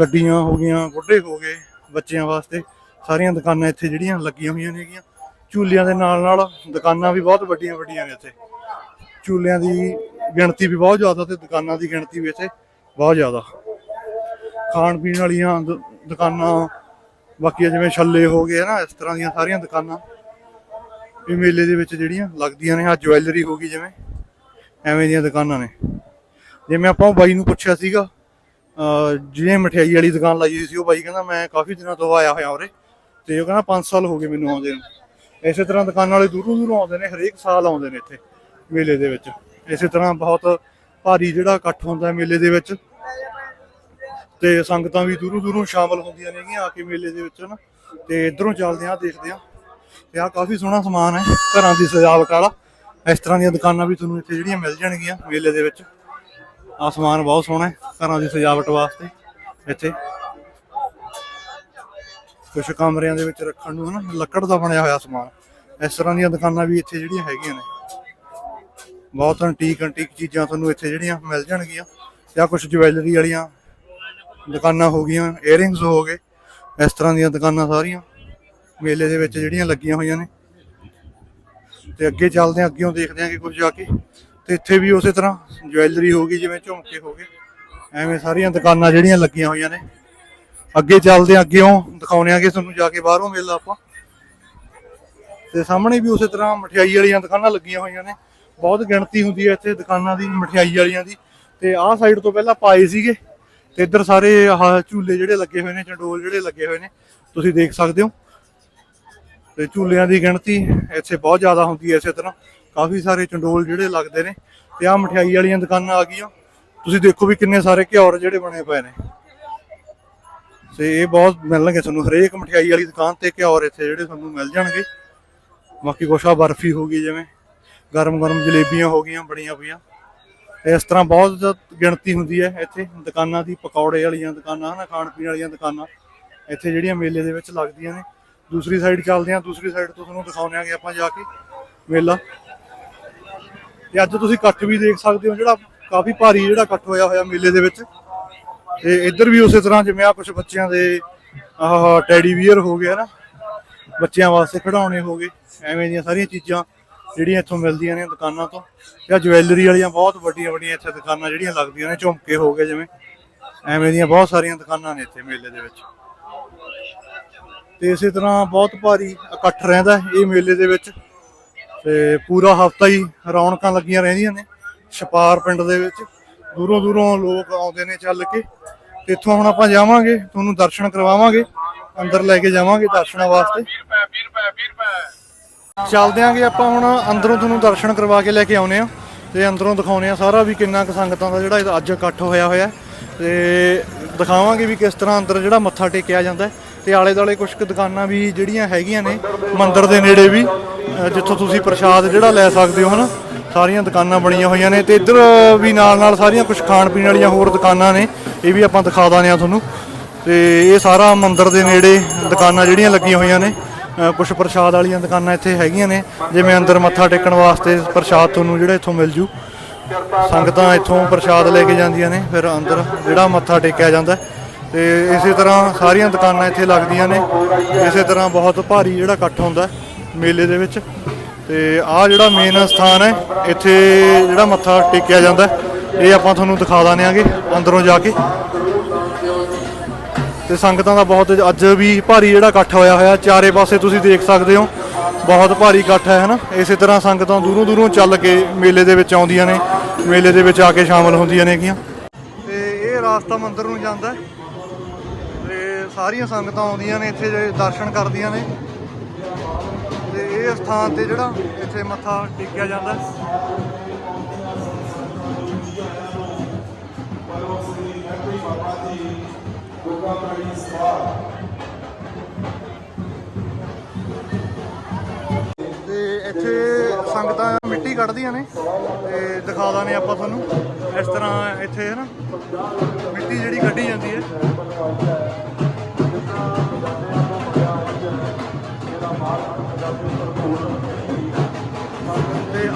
ਗੱਡੀਆਂ ਹੋ ਗਈਆਂ ਗੁੱਡੇ ਹੋ ਗਏ ਬੱਚਿਆਂ ਵਾਸਤੇ। ਸਾਰੀਆਂ ਦੁਕਾਨਾਂ ਇੱਥੇ ਜਿਹੜੀਆਂ ਲੱਗੀਆਂ ਹੋਈਆਂ ਨੇਗੀਆਂ ਝੂਲਿਆਂ ਦੇ ਨਾਲ ਨਾਲ ਦੁਕਾਨਾਂ ਵੀ ਬਹੁਤ ਵੱਡੀਆਂ ਵੱਡੀਆਂ ਨੇ ਇੱਥੇ। ਝੂਲਿਆਂ ਦੀ ਗਿਣਤੀ ਵੀ ਬਹੁਤ ਜ਼ਿਆਦਾ ਤੇ ਦੁਕਾਨਾਂ ਦੀ ਗਿਣਤੀ ਵੀ ਇੱਥੇ ਬਹੁਤ ਜ਼ਿਆਦਾ। ਖਾਣ ਪੀਣ ਵਾਲੀਆਂ ਦੁਕਾਨਾਂ ਬਾਕੀ ਜਿਵੇਂ ਛੱਲੇ ਹੋ ਗਏ ਨਾ ਇਸ ਤਰ੍ਹਾਂ ਦੀਆਂ ਸਾਰੀਆਂ ਦੁਕਾਨਾਂ ਵੀ ਮੇਲੇ ਦੇ ਵਿੱਚ ਜਿਹੜੀਆਂ ਲੱਗਦੀਆਂ ਨੇ। ਆ ਜਵੈਲਰੀ ਹੋ ਗਈ ਜਿਵੇਂ। ਐਵੇਂ ਦੀਆਂ ਦੁਕਾਨਾਂ ਨੇ। ਜਿਵੇਂ ਆਪਾਂ ਉਹ ਬਾਈ ਨੂੰ ਪੁੱਛਿਆ ਸੀਗਾ ਜਿਹਨੇ ਮਠਿਆਈ ਵਾਲੀ ਦੁਕਾਨ ਲਾਈ ਹੋਈ ਸੀ, ਉਹ ਬਾਈ ਕਹਿੰਦਾ, ਮੈਂ ਕਾਫੀ ਦਿਨਾਂ ਤੋਂ ਆਇਆ ਹੋਇਆ ਉਰੇ। ਤੇ ਉਹ ਕਹਿੰਦਾ 5 ਸਾਲ ਹੋ ਗਏ ਮੈਨੂੰ ਆਉਂਦੇ ਨੂੰ। ਇਸੇ ਤਰ੍ਹਾਂ ਦੁਕਾਨਾਂ ਵਾਲੇ ਦੂਰੋਂ ਦੂਰੋਂ ਆਉਂਦੇ ਨੇ, ਹਰੇਕ ਸਾਲ ਆਉਂਦੇ ਨੇ ਇੱਥੇ ਮੇਲੇ ਦੇ ਵਿੱਚ। ਇਸੇ ਤਰ੍ਹਾਂ ਬਹੁਤ ਭਾਰੀ ਜਿਹੜਾ ਇਕੱਠ ਹੁੰਦਾ ਹੈ ਮੇਲੇ ਦੇ ਵਿੱਚ। ਤੇ ਸੰਗਤਾਂ ਵੀ ਦੂਰੋਂ ਦੂਰੋਂ ਸ਼ਾਮਲ ਹੁੰਦੀਆਂ ਨੇਗੀਆਂ ਆ ਕੇ ਮੇਲੇ ਦੇ ਵਿੱਚ ਨਾ ਤੇ ਇਧਰੋਂ ਚੱਲਦੇ ਆ ਦੇਖਦੇ ਆ ਤੇ ਆ ਕਾਫੀ ਸੋਹਣਾ ਸਮਾਨ ਹੈ, ਘਰਾਂ ਦੀ ਸਜਾਵਟ ਵਾਲਾ। ਇਸ ਤਰ੍ਹਾਂ ਦੀਆਂ ਦੁਕਾਨਾਂ ਵੀ ਤੁਹਾਨੂੰ ਇੱਥੇ ਜਿਹੜੀਆਂ ਮਿਲ ਜਾਣਗੀਆਂ ਮੇਲੇ ਦੇ ਵਿੱਚ। ਆ ਸਮਾਨ ਬਹੁਤ ਸੋਹਣਾ ਹੈ, ਘਰਾਂ ਦੀ ਸਜਾਵਟ ਵਾਸਤੇ ਇੱਥੇ। ਕੁਝ ਕਮਰਿਆਂ ਦੇ ਵਿੱਚ ਰੱਖਣ ਨੂੰ ਹਨਾ, ਲੱਕੜ ਦਾ ਬਣਿਆ ਹੋਇਆ ਸਮਾਨ। ਇਸ ਤਰ੍ਹਾਂ ਦੀਆਂ ਦੁਕਾਨਾਂ ਵੀ ਇੱਥੇ ਜਿਹੜੀਆਂ ਹੈਗੀਆਂ ਨੇ। ਬਹੁਤ ਐਂਟੀਕ ਐਂਟੀਕ ਚੀਜ਼ਾਂ ਤੁਹਾਨੂੰ ਇੱਥੇ ਜਿਹੜੀਆਂ ਮਿਲ ਜਾਣਗੀਆਂ। ਜਾਂ ਕੁਝ ਜਵੈਲਰੀ ਵਾਲੀਆਂ ਦੁਕਾਨਾਂ ਹੋ ਗਈਆਂ ਏਅਰਿੰਗਸ ਹੋ ਗਏ। ਇਸ ਤਰ੍ਹਾਂ ਦੀਆਂ ਦੁਕਾਨਾਂ ਸਾਰੀਆਂ ਮੇਲੇ ਦੇ ਵਿੱਚ ਜਿਹੜੀਆਂ ਲੱਗੀਆਂ ਹੋਈਆਂ ਨੇ। ਤੇ ਅੱਗੇ ਚੱਲਦੇ ਹਾਂ ਅੱਗੇੋਂ ਦੇਖਦੇ ਹਾਂ ਕਿ ਕੁਝ ਜਾ ਕੇ। ਤੇ ਇੱਥੇ ਵੀ ਉਸੇ ਤਰ੍ਹਾਂ ਜਵੈਲਰੀ ਹੋ ਗਈ, ਜਿਵੇਂ ਝੁਮਕੇ ਹੋ ਗਏ। ਐਵੇਂ ਸਾਰੀਆਂ ਦੁਕਾਨਾਂ ਜਿਹੜੀਆਂ ਲੱਗੀਆਂ ਹੋਈਆਂ ਨੇ। ਅੱਗੇ ਚੱਲਦੇ ਹਾਂ ਅੱਗੇੋਂ ਦਿਖਾਉਂਦੇ ਆਂਗੇ ਤੁਹਾਨੂੰ ਜਾ ਕੇ ਬਾਹਰੋਂ ਮੇਲਾ ਆਪਾਂ। ਤੇ ਸਾਹਮਣੇ ਵੀ ਉਸੇ ਤਰ੍ਹਾਂ ਮਠਿਆਈ ਵਾਲੀਆਂ ਦੁਕਾਨਾਂ ਲੱਗੀਆਂ ਹੋਈਆਂ ਨੇ। ਬਹੁਤ ਗਿਣਤੀ ਹੁੰਦੀ ਹੈ ਇੱਥੇ ਦੁਕਾਨਾਂ ਦੀ, ਮਠਿਆਈ ਵਾਲੀਆਂ ਦੀ। ਤੇ ਆਹ ਸਾਈਡ ਤੋਂ ਪਹਿਲਾਂ ਪਾਏ ਸੀਗੇ। ਤੇ ਇੱਧਰ ਸਾਰੇ ਆਹ ਝੂਲੇ ਜਿਹੜੇ ਲੱਗੇ ਹੋਏ ਨੇ, ਚੰਡੋਲ ਜਿਹੜੇ ਲੱਗੇ ਹੋਏ ਨੇ। ਤੁਸੀਂ ਦੇਖ ਸਕਦੇ ਹੋ। ਤੇ ਝੂਲਿਆਂ ਦੀ ਗਿਣਤੀ ਇੱਥੇ ਬਹੁਤ ਜ਼ਿਆਦਾ ਹੁੰਦੀ ਹੈ ਇਸੇ ਤਰ੍ਹਾਂ। ਕਾਫੀ ਸਾਰੇ ਚੰਡੋਲ ਜਿਹੜੇ ਲੱਗਦੇ ਨੇ ਤੇ ਆਹ ਮਠਿਆਈ ਵਾਲੀਆਂ ਦੁਕਾਨਾਂ ਆ ਗਈਆਂ। ਤੁਸੀਂ ਦੇਖੋ ਵੀ ਕਿੰਨੇ ਸਾਰੇ ਘਿਓਰ ਜਿਹੜੇ ਬਣੇ ਪਏ ਨੇ। ਤੇ ਇਹ ਬਹੁਤ ਮਿਲਣਗੇ ਤੁਹਾਨੂੰ। ਹਰੇਕ ਮਠਿਆਈ ਵਾਲੀ ਦੁਕਾਨ ਤੇ ਘਿਓਰ ਇੱਥੇ ਜਿਹੜੇ ਤੁਹਾਨੂੰ ਮਿਲ ਜਾਣਗੇ। ਬਾਕੀ ਕੁਛ ਆ ਬਰਫੀ ਹੋ ਗਈ ਜਿਵੇਂ, ਗਰਮ ਗਰਮ ਜਲੇਬੀਆਂ ਹੋ ਗਈਆਂ ਬੜੀਆਂ ਪਈਆਂ। ਇਸ ਤਰ੍ਹਾਂ ਬਹੁਤ ਗਿਣਤੀ ਹੁੰਦੀ ਹੈ ਇੱਥੇ ਦੁਕਾਨਾਂ ਦੀ, ਪਕੌੜੇ ਵਾਲੀਆਂ ਦੁਕਾਨਾਂ, ਹਨਾ ਖਾਣ ਪੀਣ ਵਾਲੀਆਂ ਦੁਕਾਨਾਂ। ਇੱਥੇ ਜਿਹੜੀਆਂ ਮੇਲੇ ਦੇ ਵਿੱਚ ਲੱਗਦੀਆਂ ਨੇ। ਦੂਸਰੀ ਸਾਈਡ ਚੱਲਦੇ ਹਾਂ, ਦੂਸਰੀ ਸਾਈਡ ਤੋਂ ਤੁਹਾਨੂੰ ਦਿਖਾਉਂਦੇ ਆਂਗੇ ਆਪਾਂ ਜਾ ਕੇ ਮੇਲਾ। ਤੇ ਅੱਜ ਤੁਸੀਂ ਇਕੱਠ ਵੀ ਦੇਖ ਸਕਦੇ ਹੋ, ਜਿਹੜਾ ਕਾਫੀ ਭਾਰੀ ਜਿਹੜਾ ਇਕੱਠ ਹੋਇਆ ਹੋਇਆ ਮੇਲੇ ਦੇ ਵਿੱਚ। ਤੇ ਇੱਧਰ ਵੀ ਉਸੇ ਤਰ੍ਹਾਂ ਜਿਵੇਂ ਆ ਕੁਝ ਬੱਚਿਆਂ ਦੇ ਆਹ ਟੈਡੀ ਬੀਅਰ ਹੋ ਗਏ, ਹਨਾ? ਬੱਚਿਆਂ ਵਾਸਤੇ ਖਿਡੌਣੇ ਹੋ ਗਏ, ਐਵੇਂ ਦੀਆਂ ਸਾਰੀਆਂ ਚੀਜ਼ਾਂ ਜਿਹੜੀਆਂ ਇੱਥੋਂ ਮਿਲਦੀਆਂ ਨੇ ਦੁਕਾਨਾਂ ਤੋਂ। ਜਾਂ ਜਵੈਲਰੀ ਵਾਲੀਆਂ ਬਹੁਤ ਵੱਡੀਆਂ ਵੱਡੀਆਂ ਇੱਥੇ ਦੁਕਾਨਾਂ ਜਿਹੜੀਆਂ ਲੱਗਦੀਆਂ ਨੇ, ਝੁਮਕੇ ਹੋ ਗਏ ਜਿਵੇਂ। ਐਵੇਂ ਦੀਆਂ ਬਹੁਤ ਸਾਰੀਆਂ ਦੁਕਾਨਾਂ ਨੇ ਇੱਥੇ ਮੇਲੇ ਦੇ ਵਿੱਚ। ਤੇ ਇਸੇ ਤਰ੍ਹਾਂ ਬਹੁਤ ਭਾਰੀ ਇਕੱਠ ਰਹਿੰਦਾ ਇਹ ਮੇਲੇ ਦੇ ਵਿੱਚ। ਤੇ ਪੂਰਾ ਹਫਤਾ ਹੀ ਰੌਣਕਾਂ ਲੱਗੀਆਂ ਰਹਿੰਦੀਆਂ ਨੇ ਛਪਾਰ ਪਿੰਡ ਦੇ ਵਿੱਚ। ਦੂਰੋਂ ਦੂਰੋਂ ਲੋਕ ਆਉਂਦੇ ਨੇ ਚੱਲ ਕੇ। ਤੇ ਇੱਥੋਂ ਹੁਣ ਆਪਾਂ ਜਾਵਾਂਗੇ, ਤੁਹਾਨੂੰ ਦਰਸ਼ਨ ਕਰਵਾਵਾਂਗੇ, ਅੰਦਰ ਲੈ ਕੇ ਜਾਵਾਂਗੇ ਦਰਸ਼ਨਾਂ ਵਾਸਤੇ। ਚੱਲਦੇ ਆਂਗੇ ਆਪਾਂ ਹੁਣ ਅੰਦਰੋਂ ਤੁਹਾਨੂੰ ਦਰਸ਼ਨ ਕਰਵਾ ਕੇ ਲੈ ਕੇ ਆਉਨੇ ਆ ਤੇ ਅੰਦਰੋਂ ਦਿਖਾਉਨੇ ਆ ਸਾਰਾ ਵੀ ਕਿੰਨਾ ਕੁ ਸੰਗਤਾਂ ਦਾ ਜਿਹੜਾ ਅੱਜ ਇਕੱਠ ਹੋਇਆ ਹੋਇਆ ਹੈ। ਤੇ ਦਿਖਾਵਾਂਗੇ ਵੀ ਕਿਸ ਤਰ੍ਹਾਂ ਅੰਦਰ ਜਿਹੜਾ ਮੱਥਾ ਟੇਕਿਆ ਜਾਂਦਾ ਤੇ ਆਲੇ ਦਾਲੇ ਕੁਝ ਕੁ ਦੁਕਾਨਾਂ ਵੀ ਜਿਹੜੀਆਂ ਹੈਗੀਆਂ ਨੇ, ਮੰਦਿਰ ਦੇ ਨੇੜੇ ਵੀ ਜਿੱਥੋਂ ਤੁਸੀਂ ਪ੍ਰਸ਼ਾਦ ਜਿਹੜਾ ਲੈ ਸਕਦੇ ਹੋ ਹਨਾ, ਸਾਰੀਆਂ ਦੁਕਾਨਾਂ ਬਣੀਆਂ ਹੋਈਆਂ ਨੇ ਤੇ ਇੱਧਰ ਵੀ ਨਾਲ ਨਾਲ ਸਾਰੀਆਂ ਕੁਝ ਖਾਣ ਪੀਣ ਵਾਲੀਆਂ ਹੋਰ ਦੁਕਾਨਾਂ ਨੇ, ਇਹ ਵੀ ਆਪਾਂ ਦਿਖਾ ਦਾਂਗੇ ਆ ਤੁਹਾਨੂੰ। ਤੇ ਇਹ ਸਾਰਾ ਮੰਦਿਰ ਦੇ ਨੇੜੇ ਦੁਕਾਨਾਂ ਜਿਹੜੀਆਂ ਲੱਗੀਆਂ ਹੋਈਆਂ ਨੇ ਕੁਝ ਪ੍ਰਸ਼ਾਦ ਵਾਲੀਆਂ ਦੁਕਾਨਾਂ ਇੱਥੇ ਹੈਗੀਆਂ ਨੇ, ਜਿਵੇਂ ਅੰਦਰ ਮੱਥਾ ਟੇਕਣ ਵਾਸਤੇ ਪ੍ਰਸ਼ਾਦ ਤੁਹਾਨੂੰ ਜਿਹੜਾ ਇੱਥੋਂ ਮਿਲ ਜੂ। ਸੰਗਤਾਂ ਇੱਥੋਂ ਪ੍ਰਸ਼ਾਦ ਲੈ ਕੇ ਜਾਂਦੀਆਂ ਨੇ, ਫਿਰ ਅੰਦਰ ਜਿਹੜਾ ਮੱਥਾ ਟੇਕਿਆ ਜਾਂਦਾ ਤੇ ਇਸੇ ਤਰ੍ਹਾਂ ਸਾਰੀਆਂ ਦੁਕਾਨਾਂ ਇੱਥੇ ਲੱਗਦੀਆਂ ਨੇ। ਇਸੇ ਤਰ੍ਹਾਂ ਬਹੁਤ ਭਾਰੀ ਜਿਹੜਾ ਇਕੱਠ ਹੁੰਦਾ ਮੇਲੇ ਦੇ ਵਿੱਚ। ਤੇ ਆਹ ਜਿਹੜਾ ਮੇਨ ਸਥਾਨ ਹੈ, ਇੱਥੇ ਜਿਹੜਾ ਮੱਥਾ ਟੇਕਿਆ ਜਾਂਦਾ ਇਹ ਆਪਾਂ ਤੁਹਾਨੂੰ ਦਿਖਾ ਦਾਂਗੇ ਆਂਗੇ ਅੰਦਰੋਂ ਜਾ ਕੇ। ਤੇ ਸੰਗਤਾਂ ਦਾ ਬਹੁਤ ਅੱਜ ਵੀ ਭਾਰੀ ਜਿਹੜਾ ਇਕੱਠ ਹੋਇਆ ਹੋਇਆ। ਚਾਰੇ ਪਾਸੇ ਤੁਸੀਂ ਦੇਖ ਸਕਦੇ ਹੋ, ਬਹੁਤ ਭਾਰੀ ਇਕੱਠ ਹੈ, ਹਨਾ? ਇਸੇ ਤਰ੍ਹਾਂ ਸੰਗਤਾਂ ਦੂਰੋਂ ਦੂਰੋਂ ਚੱਲ ਕੇ ਮੇਲੇ ਦੇ ਵਿੱਚ ਆਉਂਦੀਆਂ ਨੇ। ਮੇਲੇ ਦੇ ਵਿੱਚ ਆ ਕੇ ਸ਼ਾਮਲ ਹੁੰਦੀਆਂ ਨੇਗੀਆਂ ਤੇ ਇਹ ਰਾਸਤਾ ਮੰਦਿਰ ਨੂੰ ਜਾਂਦਾ ਹੈ। ਸਾਰੀਆਂ ਸੰਗਤਾਂ ਆਉਂਦੀਆਂ ਨੇ ਇੱਥੇ ਜੇ ਦਰਸ਼ਨ ਕਰਦੀਆਂ ਨੇ। ਤੇ ਇਹ ਸਥਾਨ ਤੇ ਜਿਹੜਾ ਇੱਥੇ ਮੱਥਾ ਟੇਕਿਆ ਜਾਂਦਾ ਹੈ। ਤੇ ਇੱਥੇ ਸੰਗਤਾਂ ਮਿੱਟੀ ਕੱਢਦੀਆਂ ਨੇ। ਤੇ ਦਿਖਾ ਦਾਂਗੇ ਆਪਾਂ ਤੁਹਾਨੂੰ। ਇਸ ਤਰ੍ਹਾਂ ਇੱਥੇ ਹੈ ਨਾ, ਮਿੱਟੀ ਜਿਹੜੀ ਕੱਢੀ ਜਾਂਦੀ ਹੈ।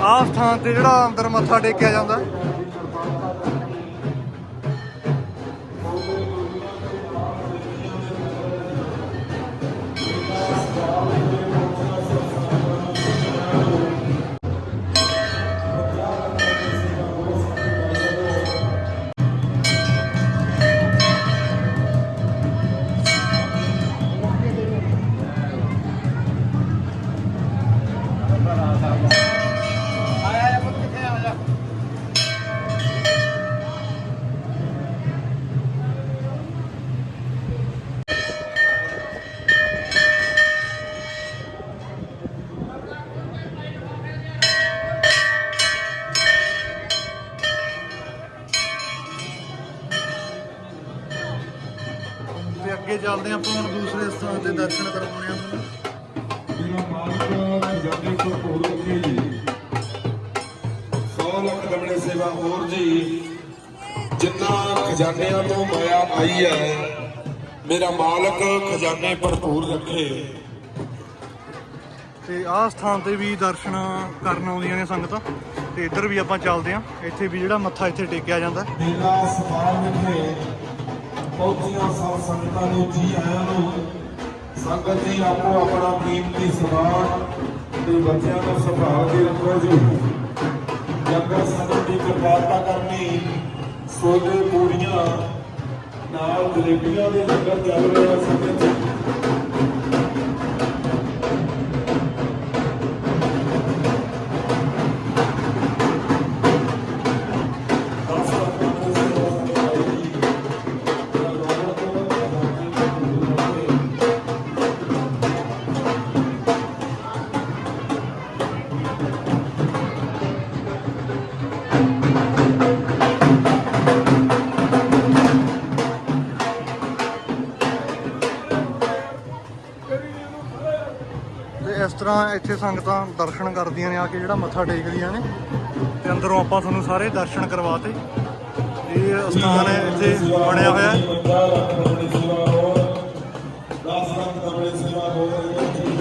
ਤੇ ਆਹ ਸਥਾਨ ਤੇ ਜਿਹੜਾ ਅੰਦਰ ਮੱਥਾ ਟੇਕਿਆ ਜਾਂਦਾ ਚੱਲਦੇ ਆਪਾਂ ਹੁਣ ਦੂਸਰੇ ਸਥਾਨ ਤੇ ਦਰਸ਼ਨ ਕਰਵਾਉਣੇ ਆ ਤੁਹਾਨੂੰ ਮੇਰਾ ਮਾਲਕ ਖਜ਼ਾਨੇ ਤੋਂ ਹੋਰ ਰੱਖੇ ਜੀ 100 ਲੱਖ ਦਮਣੇ ਸੇਵਾ ਹੋਰ ਜੀ। ਜਿੰਨਾ ਖਜ਼ਾਨਿਆਂ ਤੋਂ ਮਾਇਆ ਆਈ ਹੈ ਮੇਰਾ ਮਾਲਕ ਖਜ਼ਾਨੇ ਭਰਪੂਰ ਰੱਖੇ। ਤੇ ਆਹ ਸਥਾਨ ਤੇ ਵੀ ਦਰਸ਼ਨ ਕਰਨ ਆਉਂਦੀਆਂ ਨੇ ਸੰਗਤਾਂ। ਤੇ ਇੱਧਰ ਵੀ ਆਪਾਂ ਚੱਲਦੇ ਹਾਂ ਇੱਥੇ ਵੀ ਜਿਹੜਾ ਮੱਥਾ ਇੱਥੇ ਟੇਕਿਆ ਜਾਂਦਾ। ਮੇਰਾ ਸਮਾਨ ਰੱਖੇ ਪਹੁੰਚੀਆਂ ਸਭ ਸੰਗਤਾਂ ਨੂੰ ਜੀ ਆਇਆਂ ਨੂੰ, ਸੰਗਤ ਜੀ ਆਪੋ ਆਪਣਾ ਕੀਮਤੀ ਸਮਾਨ ਤੇ ਬੱਚਿਆਂ ਨੂੰ ਸੰਭਾਲ ਕੇ ਰੱਖੋ ਜੀ। ਲੰਗਰ ਸੰਗਤ ਦੀ ਕਿਰਪਾਲਤਾ ਕਰਨੀ ਸੋਦੇ ਪੂੜੀਆਂ ਨਾਲ ਜਲੇਬੀਆਂ ਦੇ ਲੰਗਰ ਚੱਲ ਰਿਹਾ, ਸੰਗਤ ਜੀ ਤਰ੍ਹਾਂ ਇੱਥੇ ਸੰਗਤਾਂ ਦਰਸ਼ਨ ਕਰਦੀਆਂ ਨੇ, ਆ ਕੇ ਜਿਹੜਾ ਮੱਥਾ ਟੇਕਦੀਆਂ ਨੇ, ਤੇ ਅੰਦਰੋਂ ਆਪਾਂ ਤੁਹਾਨੂੰ ਸਾਰੇ ਦਰਸ਼ਨ ਕਰਵਾਤੇ ਇਹ ਸਥਾਨ ਹੈ, ਇੱਥੇ ਬਣਿਆ ਹੋਇਆ ਹੈ।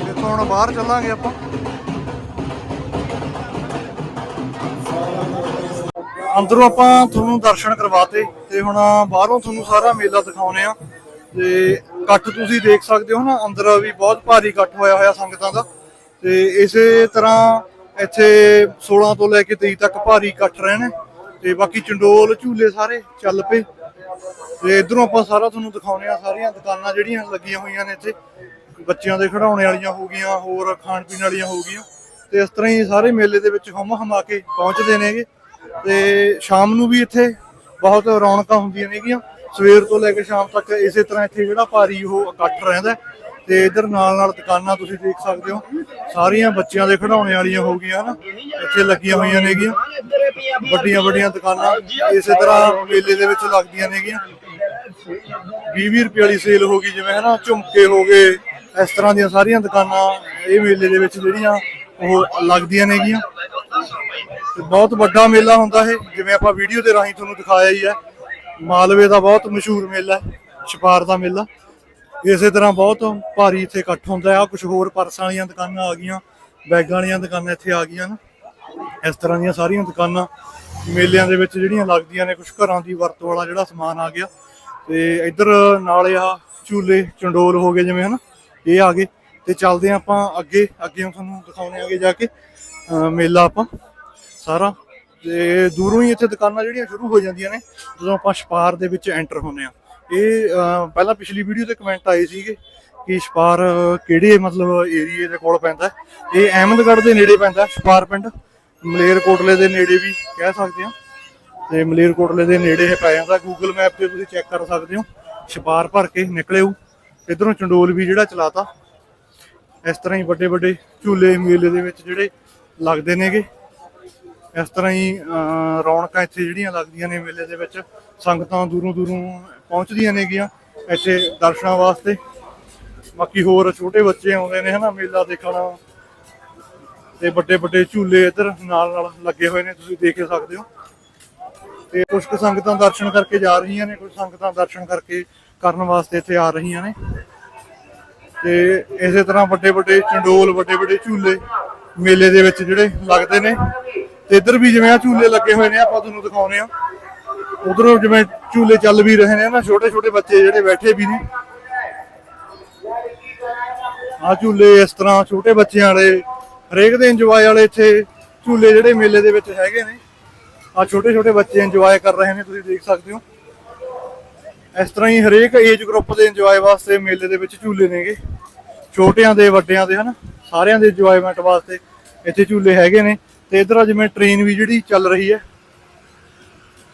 ਇੱਥੋਂ ਹੁਣ ਬਾਹਰ ਚੱਲਾਂਗੇ ਆਪਾਂ। ਅੰਦਰੋਂ ਆਪਾਂ ਤੁਹਾਨੂੰ ਦਰਸ਼ਨ ਕਰਵਾਤੇ ਤੇ ਹੁਣ ਬਾਹਰੋਂ ਤੁਹਾਨੂੰ ਸਾਰਾ ਮੇਲਾ ਦਿਖਾਉਨੇ ਆ। ਤੇ ਇਕੱਠ ਤੁਸੀਂ ਦੇਖ ਸਕਦੇ ਹੋ ਨਾ, ਅੰਦਰ ਵੀ ਬਹੁਤ ਭਾਰੀ ਇਕੱਠ ਹੋਇਆ ਹੋਇਆ ਸੰਗਤਾਂ ਦਾ। ਤੇ ਇਸੇ ਤਰ੍ਹਾਂ ਇੱਥੇ 16 ਤੋਂ ਲੈ ਕੇ 23 ਤੱਕ ਭਾਰੀ ਇਕੱਠ ਰਹਿਣਾ। ਤੇ ਬਾਕੀ ਚੰਡੋਲ, ਝੂਲੇ ਸਾਰੇ ਚੱਲ ਪਏ। ਤੇ ਇਧਰੋਂ ਆਪਾਂ ਸਾਰਾ ਤੁਹਾਨੂੰ ਦਿਖਾਉਨੇ ਆ ਸਾਰੀਆਂ ਦੁਕਾਨਾਂ ਜਿਹੜੀਆਂ ਲੱਗੀਆਂ ਹੋਈਆਂ ਨੇ ਇੱਥੇ। ਬੱਚਿਆਂ ਦੇ ਖਿਡੌਣੇ ਵਾਲੀਆਂ ਹੋ ਗਈਆਂ, ਹੋਰ ਖਾਣ ਪੀਣ ਵਾਲੀਆਂ ਹੋ ਗਈਆਂ। ਤੇ ਇਸ ਤਰ੍ਹਾਂ ਹੀ ਸਾਰੇ ਮੇਲੇ ਦੇ ਵਿੱਚ ਹਮ ਹਮਾ ਕੇ ਪਹੁੰਚਦੇ ਨੇਗੇ। ਤੇ ਸ਼ਾਮ ਨੂੰ ਵੀ ਇੱਥੇ ਬਹੁਤ ਰੌਣਕਾਂ ਹੁੰਦੀਆਂ ਨੇਗੀਆਂ। ਸਵੇਰ ਤੋਂ ਲੈ ਕੇ ਸ਼ਾਮ ਤੱਕ ਇਸੇ ਤਰ੍ਹਾਂ ਇੱਥੇ ਜਿਹੜਾ ਭਾਰੀ ਉਹ ਇਕੱਠ ਰਹਿੰਦਾ ਤੇ ਇਧਰ ਨਾਲ ਨਾਲ ਦੁਕਾਨਾਂ ਤੁਸੀਂ ਦੇਖ ਸਕਦੇ ਹੋ। ਸਾਰੀਆਂ ਬੱਚਿਆਂ ਦੇ ਖਿਡੌਣੇ ਵਾਲੀਆਂ ਹੋ ਗਈਆਂ ਨਾ ਇੱਥੇ ਲੱਗੀਆਂ ਹੋਈਆਂ ਨੇਗੀਆਂ। ਵੱਡੀਆਂ ਵੱਡੀਆਂ ਦੁਕਾਨਾਂ ਇਸੇ ਤਰ੍ਹਾਂ ਮੇਲੇ ਦੇ ਵਿੱਚ ਲੱਗਦੀਆਂ ਨੇਗੀਆਂ। 20 ਰੁਪਏ ਵਾਲੀ ਸੇਲ ਹੋ ਗਈ, ਜਿਵੇਂ ਹਨਾ, ਝੁਮਕੇ ਹੋ ਗਏ। ਇਸ ਤਰ੍ਹਾਂ ਦੀਆਂ ਸਾਰੀਆਂ ਦੁਕਾਨਾਂ ਇਹ ਮੇਲੇ ਦੇ ਵਿੱਚ ਜਿਹੜੀਆਂ ਉਹ ਲੱਗਦੀਆਂ ਨੇਗੀਆਂ। ਬਹੁਤ ਵੱਡਾ ਮੇਲਾ ਹੁੰਦਾ ਇਹ, ਜਿਵੇਂ ਆਪਾਂ ਵੀਡੀਓ ਦੇ ਰਾਹੀਂ ਤੁਹਾਨੂੰ ਦਿਖਾਇਆ ਹੀ ਹੈ। ਮਾਲਵੇ ਦਾ ਬਹੁਤ ਮਸ਼ਹੂਰ ਮੇਲਾ ਹੈ, ਛਪਾਰ ਦਾ ਮੇਲਾ। ਇਸੇ ਤਰ੍ਹਾਂ ਬਹੁਤ ਭਾਰੀ ਇੱਥੇ ਇਕੱਠ ਹੁੰਦਾ ਆ ਕੁਝ ਹੋਰ ਪਰਸਾਂ ਵਾਲੀਆਂ ਦੁਕਾਨਾਂ ਆ ਗਈਆਂ, ਬੈਗਾਂ ਵਾਲੀਆਂ ਦੁਕਾਨਾਂ ਇੱਥੇ ਆ ਗਈਆਂ ਨਾ। ਇਸ ਤਰ੍ਹਾਂ ਦੀਆਂ ਸਾਰੀਆਂ ਦੁਕਾਨਾਂ ਮੇਲਿਆਂ ਦੇ ਵਿੱਚ ਜਿਹੜੀਆਂ ਲੱਗਦੀਆਂ ਨੇ ਕੁਝ ਘਰਾਂ ਦੀ ਵਰਤੋਂ ਵਾਲਾ ਜਿਹੜਾ ਸਮਾਨ ਆ ਗਿਆ। ਤੇ ਇੱਧਰ ਨਾਲੇ ਆ ਝੂਲੇ ਚੰਡੋਲ ਹੋ ਗਏ ਜਿਵੇਂ ਹਨਾ, ਇਹ ਆ ਗਏ। ਤੇ ਚੱਲਦੇ ਹਾਂ ਆਪਾਂ ਅੱਗੇ ਅੱਗੇ ਤੁਹਾਨੂੰ ਦਿਖਾਉਣੇ ਆਗੇ ਜਾ ਕੇ ਮੇਲਾ ਆਪਾਂ ਸਾਰਾ। ਤੇ ਦੂਰੋਂ ਹੀ ਇੱਥੇ ਦੁਕਾਨਾਂ ਜਿਹੜੀਆਂ ਸ਼ੁਰੂ ਹੋ ਜਾਂਦੀਆਂ ਨੇ, ਜਦੋਂ ਆਪਾਂ ਛਪਾਰ ਦੇ ਵਿੱਚ ਐਂਟਰ ਹੁੰਨੇ ਆ ਇਹ ਪਹਿਲਾਂ ਪਿਛਲੀ ਵੀਡੀਓ ਤੇ ਕਮੈਂਟ ਆਏ ਸੀਗੇ ਕਿ ਛਪਾਰ ਕਿਹੜੇ, ਮਤਲਬ ਏਰੀਏ ਦੇ ਕੋਲ ਪੈਂਦਾ ਇਹ ਅਹਿਮਦਗੜ੍ਹ ਦੇ ਨੇੜੇ ਪੈਂਦਾ ਛਪਾਰ ਪਿੰਡ। ਮਲੇਰਕੋਟਲੇ ਦੇ ਨੇੜੇ ਵੀ ਕਹਿ ਸਕਦੇ ਆ ਤੇ ਮਲੇਰਕੋਟਲੇ ਦੇ ਨੇੜੇ ਇਹ ਪੈ ਜਾਂਦਾ। ਗੂਗਲ ਮੈਪ ਤੇ ਤੁਸੀਂ ਚੈੱਕ ਕਰ ਸਕਦੇ ਹੋ। ਛਪਾਰ ਭਰ ਕੇ ਨਿਕਲਿਓ ਇਧਰੋਂ ਚੰਡੋਲ ਵੀ ਜਿਹੜਾ ਚਲਾਤਾ। ਇਸ ਤਰ੍ਹਾਂ ਹੀ ਵੱਡੇ ਵੱਡੇ ਝੂਲੇ ਮੇਲੇ ਦੇ ਵਿੱਚ ਜਿਹੜੇ ਲੱਗਦੇ ਨੇਗੇ। ਇਸ ਤਰ੍ਹਾਂ ਹੀ ਰੌਣਕਾਂ ਇੱਥੇ ਜਿਹੜੀਆਂ ਲੱਗਦੀਆਂ ਨੇ ਮੇਲੇ ਦੇ ਵਿੱਚ, ਸੰਗਤਾਂ ਦੂਰੋਂ ਦੂਰੋਂ ਪਹੁੰਚਦੀਆਂ ਨੇਗੀਆਂ ਇੱਥੇ ਦਰਸ਼ਨਾਂ ਵਾਸਤੇ। ਬਾਕੀ ਹੋਰ ਛੋਟੇ ਬੱਚੇ ਆਉਂਦੇ ਨੇ ਹਨਾ, ਮੇਲਾ ਦੇਖਣ। ਤੇ ਵੱਡੇ ਵੱਡੇ ਝੂਲੇ ਇੱਧਰ ਨਾਲ ਨਾਲ ਲੱਗੇ ਹੋਏ ਨੇ, ਤੁਸੀਂ ਦੇਖ ਸਕਦੇ ਹੋ। ਤੇ ਕੁਝ ਕੁ ਸੰਗਤਾਂ ਦਰਸ਼ਨ ਕਰਕੇ ਜਾ ਰਹੀਆਂ ਨੇ ਕੁਝ ਸੰਗਤਾਂ ਦਰਸ਼ਨ ਕਰਕੇ ਕਰਨ ਵਾਸਤੇ ਇੱਥੇ ਆ ਰਹੀਆਂ ਨੇ। ਤੇ ਇਸੇ ਤਰ੍ਹਾਂ ਵੱਡੇ ਵੱਡੇ ਚੰਡੋਲ ਵੱਡੇ ਵੱਡੇ ਝੂਲੇ ਮੇਲੇ ਦੇ ਵਿੱਚ ਜਿਹੜੇ ਲੱਗਦੇ ਨੇ। ਤੇ ਇੱਧਰ ਵੀ ਜਿਵੇਂ ਆ ਝੂਲੇ ਲੱਗੇ ਹੋਏ ਨੇ, ਆਪਾਂ ਤੁਹਾਨੂੰ ਦਿਖਾਉਨੇ ਆ ਉਧਰੋਂ ਜਿਵੇਂ ਝੂਲੇ ਚੱਲ ਵੀ ਰਹੇ ਨੇ ਨਾ, ਛੋਟੇ ਛੋਟੇ ਬੱਚੇ ਜਿਹੜੇ ਬੈਠੇ ਵੀ ਨੇ। ਆ ਝੂਲੇ ਇਸ ਤਰ੍ਹਾਂ ਛੋਟੇ ਬੱਚਿਆਂ ਵਾਲੇ, ਹਰੇਕ ਦੇ ਇੰਜੋਏ ਵਾਲੇ ਇੱਥੇ ਝੂਲੇ ਜਿਹੜੇ ਮੇਲੇ ਦੇ ਵਿੱਚ ਹੈਗੇ ਨੇ। ਆ ਛੋਟੇ ਛੋਟੇ ਬੱਚੇ ਇੰਜੋਏ ਕਰ ਰਹੇ ਨੇ, ਤੁਸੀਂ ਦੇਖ ਸਕਦੇ ਹੋ। ਇਸ ਤਰ੍ਹਾਂ ਹੀ ਹਰੇਕ ਏਜ ਗਰੁੱਪ ਦੇ ਇੰਜੋਏ ਵਾਸਤੇ ਮੇਲੇ ਦੇ ਵਿੱਚ ਝੂਲੇ ਨੇਗੇ। ਛੋਟਿਆਂ ਦੇ, ਵੱਡਿਆਂ ਦੇ, ਹਨਾ? ਸਾਰਿਆਂ ਦੇ ਇੰਜੋਏਮੈਂਟ ਵਾਸਤੇ ਇੱਥੇ ਝੂਲੇ ਹੈਗੇ ਨੇ। ਤੇ ਇਧਰ ਜਿਵੇਂ ਟ੍ਰੇਨ ਵੀ ਜਿਹੜੀ ਚੱਲ ਰਹੀ ਹੈ।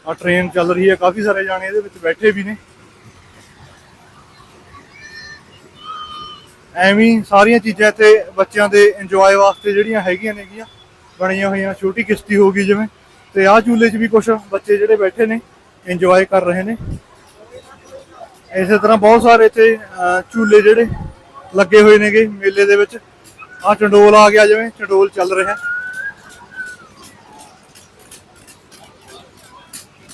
ਆ ਟ੍ਰੇਨ ਚੱਲ ਰਹੀ ਹੈ, ਕਾਫੀ ਸਾਰੇ ਜਾਣੇ ਇਹਦੇ ਵਿੱਚ ਬੈਠੇ ਵੀ ਨੇ। ਐਵੇਂ ਸਾਰੀਆਂ ਚੀਜ਼ਾਂ ਇੱਥੇ ਬੱਚਿਆਂ ਦੇ ਇੰਜੋਏ ਵਾਸਤੇ ਜਿਹੜੀਆਂ ਹੈਗੀਆਂ ਨੇਗੀਆਂ, ਬਣੀਆਂ ਹੋਈਆਂ, ਛੋਟੀ ਕਿਸ਼ਤੀ ਹੋ ਗਈ ਜਿਵੇਂ। ਤੇ ਆਹ ਝੂਲੇ 'ਚ ਵੀ ਕੁਝ ਬੱਚੇ ਜਿਹੜੇ ਬੈਠੇ ਨੇ ਇੰਜੋਏ ਕਰ ਰਹੇ ਨੇ। ਇਸੇ ਤਰ੍ਹਾਂ ਬਹੁਤ ਸਾਰੇ ਇੱਥੇ ਝੂਲੇ ਜਿਹੜੇ ਲੱਗੇ ਹੋਏ ਨੇਗੇ ਮੇਲੇ ਦੇ ਵਿੱਚ। ਆਹ ਚੰਡੋਲ ਆ ਗਿਆ ਜਿਵੇਂ, ਚੰਡੋਲ ਚੱਲ ਰਿਹਾ।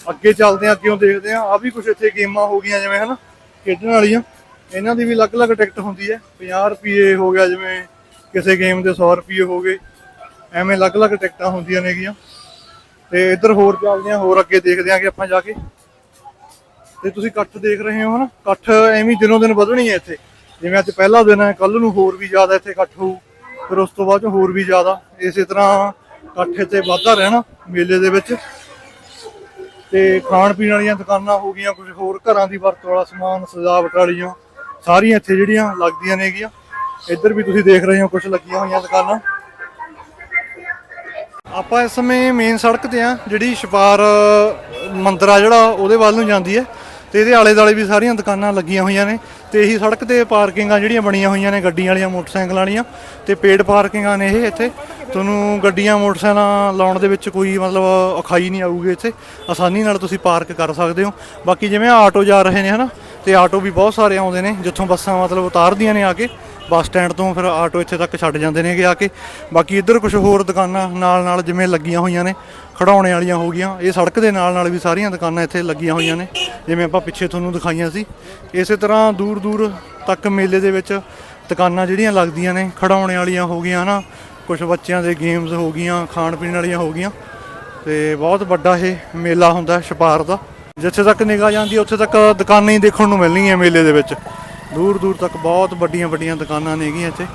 ਅੱਗੇ ਚੱਲਦੇ ਆ ਅੱਗੇੋਂ ਦੇਖਦੇ ਆ ਆ ਵੀ ਕੁਝ ਇੱਥੇ ਗੇਮਾਂ ਹੋ ਗਈਆਂ ਜਿਵੇਂ ਹਨਾ, ਖੇਡਣ ਵਾਲੀਆਂ। ਇਹਨਾਂ ਦੀ ਵੀ ਅਲੱਗ-ਅਲੱਗ ਟਿਕਟ ਹੁੰਦੀ ਹੈ। 50 ਰੁਪਏ ਹੋ ਗਿਆ ਜਿਵੇਂ ਕਿਸੇ ਗੇਮ ਦੇ 100 ਰੁਪਏ ਹੋ ਗਏ। ਐਵੇਂ ਅਲੱਗ-ਅਲੱਗ ਟਿਕਟਾਂ ਹੁੰਦੀਆਂ ਨੇਗੀਆਂ। ਤੇ ਇੱਧਰ ਹੋਰ ਚੱਲਦੇ ਆ ਹੋਰ ਅੱਗੇ ਦੇਖਦੇ ਆ ਕਿ ਆਪਾਂ ਜਾ ਕੇ। ਤੇ ਤੁਸੀਂ ਇਕੱਠ ਦੇਖ ਰਹੇ ਹੋ ਹਨਾ? ਇਕੱਠ ਐਵੇਂ ਹੀ ਦਿਨੋਂ ਦਿਨ ਵਧਣੀ ਹੈ ਇੱਥੇ। ਜਿਵੇਂ ਅੱਜ ਪਹਿਲਾ ਦਿਨ ਹੈ ਕੱਲ ਨੂੰ ਹੋਰ ਵੀ ਜ਼ਿਆਦਾ ਇੱਥੇ ਇਕੱਠ ਹੋਊ। ਫਿਰ ਉਸ ਤੋਂ ਬਾਅਦ 'ਚ ਹੋਰ ਵੀ ਜ਼ਿਆਦਾ। ਇਸੇ ਤਰ੍ਹਾਂ ਇਕੱਠ ਇੱਥੇ ਵੱਧਦਾ ਰਹਿਣਾ ਮੇਲੇ ਦੇ ਵਿੱਚ। ਤੇ ਖਾਣ ਪੀਣ ਵਾਲੀਆਂ ਦੁਕਾਨਾਂ ਹੋ ਗਈਆਂ, ਕੁਝ ਹੋਰ ਘਰਾਂ ਦੀ ਵਰਤੋਂ ਵਾਲਾ ਸਮਾਨ, ਸਜਾਵਟ ਵਾਲੀਆਂ, ਸਾਰੀਆਂ ਇੱਥੇ ਜਿਹੜੀਆਂ ਲੱਗਦੀਆਂ ਨੇਗੀਆਂ। ਇੱਧਰ ਵੀ ਤੁਸੀਂ ਦੇਖ ਰਹੇ ਹੋ ਕੁਝ ਲੱਗੀਆਂ ਹੋਈਆਂ ਦੁਕਾਨਾਂ। ਆਪਾਂ ਇਸ ਸਮੇਂ ਮੇਨ ਸੜਕ ਤੇ ਆ, ਜਿਹੜੀ ਛਪਾਰ ਮੰਦਿਰ ਆ ਜਿਹੜਾ, ਉਹਦੇ ਵੱਲ ਨੂੰ ਜਾਂਦੀ ਹੈ। ਤੇ ਇਹਦੇ ਆਲੇ ਦਾਲੇ ਵੀ ਸਾਰੀਆਂ ਦੁਕਾਨਾਂ ਲੱਗੀਆਂ ਹੋਈਆਂ ਨੇ ਤੇ ਇਹੀ ਸੜਕ ਤੇ ਪਾਰਕਿੰਗਾਂ ਜਿਹੜੀਆਂ ਬਣੀਆਂ ਹੋਈਆਂ ਨੇ ਗੱਡੀਆਂ ਵਾਲੀਆਂ, ਮੋਟਰਸਾਈਕਲਾਂ ਵਾਲੀਆਂ ਤੇ ਪੇਡ ਪਾਰਕਿੰਗਾਂ ਨੇ ਇਹ ਇੱਥੇ। ਤੁਹਾਨੂੰ ਗੱਡੀਆਂ, ਮੋਟਰਸਾਈਕਲਾਂ ਲਾਉਣ ਦੇ ਵਿੱਚ ਕੋਈ ਮਤਲਬ ਔਖਾਈ ਨਹੀਂ ਆਊਗੀ ਇੱਥੇ। ਆਸਾਨੀ ਨਾਲ ਤੁਸੀਂ ਪਾਰਕ ਕਰ ਸਕਦੇ ਹੋ। ਬਾਕੀ ਜਿਵੇਂ ਆਟੋ ਜਾ ਰਹੇ ਨੇ ਹਨਾ, ਤੇ ਆਟੋ ਵੀ ਬਹੁਤ ਸਾਰੇ ਆਉਂਦੇ ਨੇ, ਜਿੱਥੋਂ ਬੱਸਾਂ ਮਤਲਬ ਉਤਾਰਦੀਆਂ ਨੇ ਆ ਕੇ। ਬੱਸ ਸਟੈਂਡ ਤੋਂ ਫਿਰ ਆਟੋ ਇੱਥੇ ਤੱਕ ਛੱਡ ਜਾਂਦੇ ਨੇਗੇ ਆ ਕੇ। ਬਾਕੀ ਇੱਧਰ ਕੁਝ ਹੋਰ ਦੁਕਾਨਾਂ ਨਾਲ ਨਾਲ ਜਿਵੇਂ ਲੱਗੀਆਂ ਹੋਈਆਂ ਨੇ ਖੜਾਉਣੇ ਵਾਲੀਆਂ ਹੋ ਗਈਆਂ। ਇਹ ਸੜਕ ਦੇ ਨਾਲ ਨਾਲ ਵੀ ਸਾਰੀਆਂ ਦੁਕਾਨਾਂ ਇੱਥੇ ਲੱਗੀਆਂ ਹੋਈਆਂ ਨੇ, ਜਿਵੇਂ ਆਪਾਂ ਪਿੱਛੇ ਤੁਹਾਨੂੰ ਦਿਖਾਈਆਂ ਸੀ। ਇਸੇ ਤਰ੍ਹਾਂ ਦੂਰ ਦੂਰ ਤੱਕ ਮੇਲੇ ਦੇ ਵਿੱਚ ਦੁਕਾਨਾਂ ਜਿਹੜੀਆਂ ਲੱਗਦੀਆਂ ਨੇ ਖੜਾਉਣੇ ਵਾਲੀਆਂ ਹੋ ਗਈਆਂ ਨਾ ਕੁਝ ਬੱਚਿਆਂ ਦੇ ਗੇਮਸ ਹੋ ਗਈਆਂ ਖਾਣ ਪੀਣ ਵਾਲੀਆਂ ਹੋ ਗਈਆਂ। ਤੇ ਬਹੁਤ ਵੱਡਾ ਇਹ ਮੇਲਾ ਹੁੰਦਾ ਛਪਾਰ ਦਾ। ਜਿੱਥੇ ਤੱਕ ਨਿਗਾਹ ਜਾਂਦੀ ਉੱਥੇ ਤੱਕ ਦੁਕਾਨਾਂ ਹੀ ਦੇਖਣ ਨੂੰ ਮਿਲਣਗੀਆਂ ਮੇਲੇ ਦੇ ਵਿੱਚ। ਦੂਰ ਦੂਰ ਤੱਕ ਬਹੁਤ ਵੱਡੀਆਂ ਵੱਡੀਆਂ ਦੁਕਾਨਾਂ ਨੇਗੀਆਂ ਇੱਥੇ।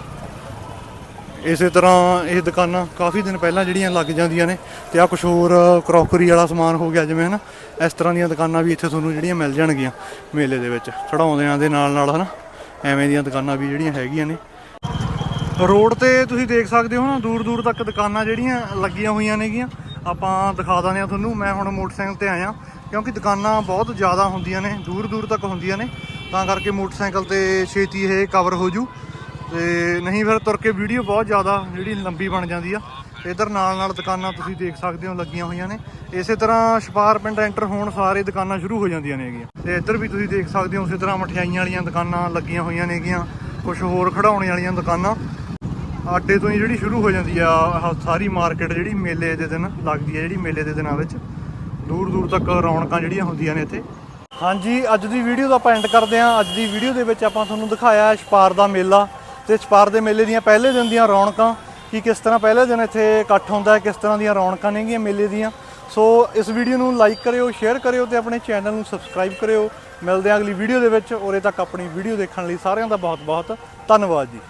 ਇਸੇ ਤਰ੍ਹਾਂ ਇਹ ਦੁਕਾਨਾਂ ਕਾਫੀ ਦਿਨ ਪਹਿਲਾਂ ਜਿਹੜੀਆਂ ਲੱਗ ਜਾਂਦੀਆਂ ਨੇ ਤੇ ਆ ਕੁਝ ਹੋਰ ਕਰੋਕਰੀ ਵਾਲਾ ਸਮਾਨ ਹੋ ਗਿਆ, ਜਿਵੇਂ ਹਨਾ, ਇਸ ਤਰ੍ਹਾਂ ਦੀਆਂ ਦੁਕਾਨਾਂ ਵੀ ਇੱਥੇ ਤੁਹਾਨੂੰ ਜਿਹੜੀਆਂ ਮਿਲ ਜਾਣਗੀਆਂ ਮੇਲੇ ਦੇ ਵਿੱਚ। ਚੜਾਉਂਦਿਆਂ ਦੇ ਨਾਲ ਨਾਲ ਹਨਾ, ਐਵੇਂ ਦੀਆਂ ਦੁਕਾਨਾਂ ਵੀ ਜਿਹੜੀਆਂ ਹੈਗੀਆਂ ਨੇ। ਰੋਡ ਤੇ ਤੁਸੀਂ ਦੇਖ ਸਕਦੇ ਹੋ ਨਾ, ਦੂਰ ਦੂਰ ਤੱਕ ਦੁਕਾਨਾਂ ਜਿਹੜੀਆਂ ਲੱਗੀਆਂ ਹੋਈਆਂ ਨੇਗੀਆਂ ਆਪਾਂ ਦਿਖਾ ਦਾਂਦੇ ਆ ਤੁਹਾਨੂੰ, ਮੈਂ ਹੁਣ ਮੋਟਰਸਾਈਕਲ ਤੇ ਆਇਆ ਕਿਉਂਕਿ ਦੁਕਾਨਾਂ ਬਹੁਤ ਜ਼ਿਆਦਾ ਹੁੰਦੀਆਂ ਨੇ, ਦੂਰ ਦੂਰ ਤੱਕ ਹੁੰਦੀਆਂ ਨੇ। ਤਾਂ ਕਰਕੇ ਮੋਟਰਸਾਈਕਲ ਤੇ ਛੇਤੀ ਇਹ ਕਵਰ ਹੋ ਜੂ। ਤੇ ਨਹੀਂ ਫਿਰ ਤੁਰ ਕੇ ਵੀਡੀਓ ਬਹੁਤ ਜ਼ਿਆਦਾ ਜਿਹੜੀ ਲੰਬੀ ਬਣ ਜਾਂਦੀ ਆ। ਇਧਰ ਨਾਲ ਨਾਲ ਦੁਕਾਨਾਂ ਤੁਸੀਂ ਦੇਖ ਸਕਦੇ ਹੋ ਲੱਗੀਆਂ ਹੋਈਆਂ ਨੇ। ਇਸੇ ਤਰ੍ਹਾਂ ਛਪਾਰ ਪਿੰਡ ਐਂਟਰ ਹੋਣ ਸਾਰੇ ਦੁਕਾਨਾਂ ਸ਼ੁਰੂ ਹੋ ਜਾਂਦੀਆਂ ਨੇਗੀਆਂ ਤੇ ਇੱਧਰ ਵੀ ਤੁਸੀਂ ਦੇਖ ਸਕਦੇ ਹੋ ਉਸੇ ਤਰ੍ਹਾਂ ਮਠਿਆਈਆਂ ਵਾਲੀਆਂ ਦੁਕਾਨਾਂ ਲੱਗੀਆਂ ਹੋਈਆਂ ਨੇਗੀਆਂ ਕੁਝ ਹੋਰ ਖੜਾਉਣੇ ਵਾਲੀਆਂ ਦੁਕਾਨਾਂ। ਆਟੇ ਤੋਂ ਹੀ ਜਿਹੜੀ ਸ਼ੁਰੂ ਹੋ ਜਾਂਦੀ ਆ ਸਾਰੀ ਮਾਰਕੀਟ ਜਿਹੜੀ ਮੇਲੇ ਦੇ ਦਿਨ ਲੱਗਦੀ ਹੈ ਜਿਹੜੀ ਮੇਲੇ ਦੇ ਦਿਨਾਂ ਵਿੱਚ। ਦੂਰ ਦੂਰ ਤੱਕ ਰੌਣਕਾਂ ਜਿਹੜੀਆਂ ਹੁੰਦੀਆਂ ਨੇ ਇੱਥੇ। ਹਾਂਜੀ, ਅੱਜ ਦੀ ਵੀਡੀਓ ਦਾ ਆਪਾਂ ਐਂਡ ਕਰਦੇ ਹਾਂ। ਅੱਜ ਦੀ ਵੀਡੀਓ ਦੇ ਵਿੱਚ ਆਪਾਂ ਤੁਹਾਨੂੰ ਦਿਖਾਇਆ ਹੈ ਛਪਾਰ ਦਾ ਮੇਲਾ। ਤੇ ਛਪਾਰ ਦੇ ਮੇਲੇ ਦੀਆਂ ਪਹਿਲੇ ਦਿਨ ਦੀਆਂ ਰੌਣਕਾਂ, ਕਿ ਕਿਸ ਤਰ੍ਹਾਂ ਪਹਿਲੇ ਦਿਨ ਇੱਥੇ ਇਕੱਠ ਹੁੰਦਾ ਹੈ, ਕਿਸ ਤਰ੍ਹਾਂ ਦੀਆਂ ਰੌਣਕਾਂ ਨੇਗੀਆਂ ਮੇਲੇ ਦੀਆਂ। ਸੋ ਇਸ ਵੀਡੀਓ ਨੂੰ ਲਾਈਕ ਕਰਿਓ ਸ਼ੇਅਰ ਕਰਿਓ ਤੇ ਆਪਣੇ ਚੈਨਲ ਨੂੰ ਸਬਸਕ੍ਰਾਈਬ ਕਰਿਓ। ਮਿਲਦੇ ਹਾਂ ਅਗਲੀ ਵੀਡੀਓ ਦੇ ਵਿੱਚ। ਉਰੇ ਤੱਕ ਆਪਣੀ ਵੀਡੀਓ ਦੇਖਣ ਲਈ ਸਾਰਿਆਂ ਦਾ ਬਹੁਤ ਬਹੁਤ ਧੰਨਵਾਦ ਜੀ।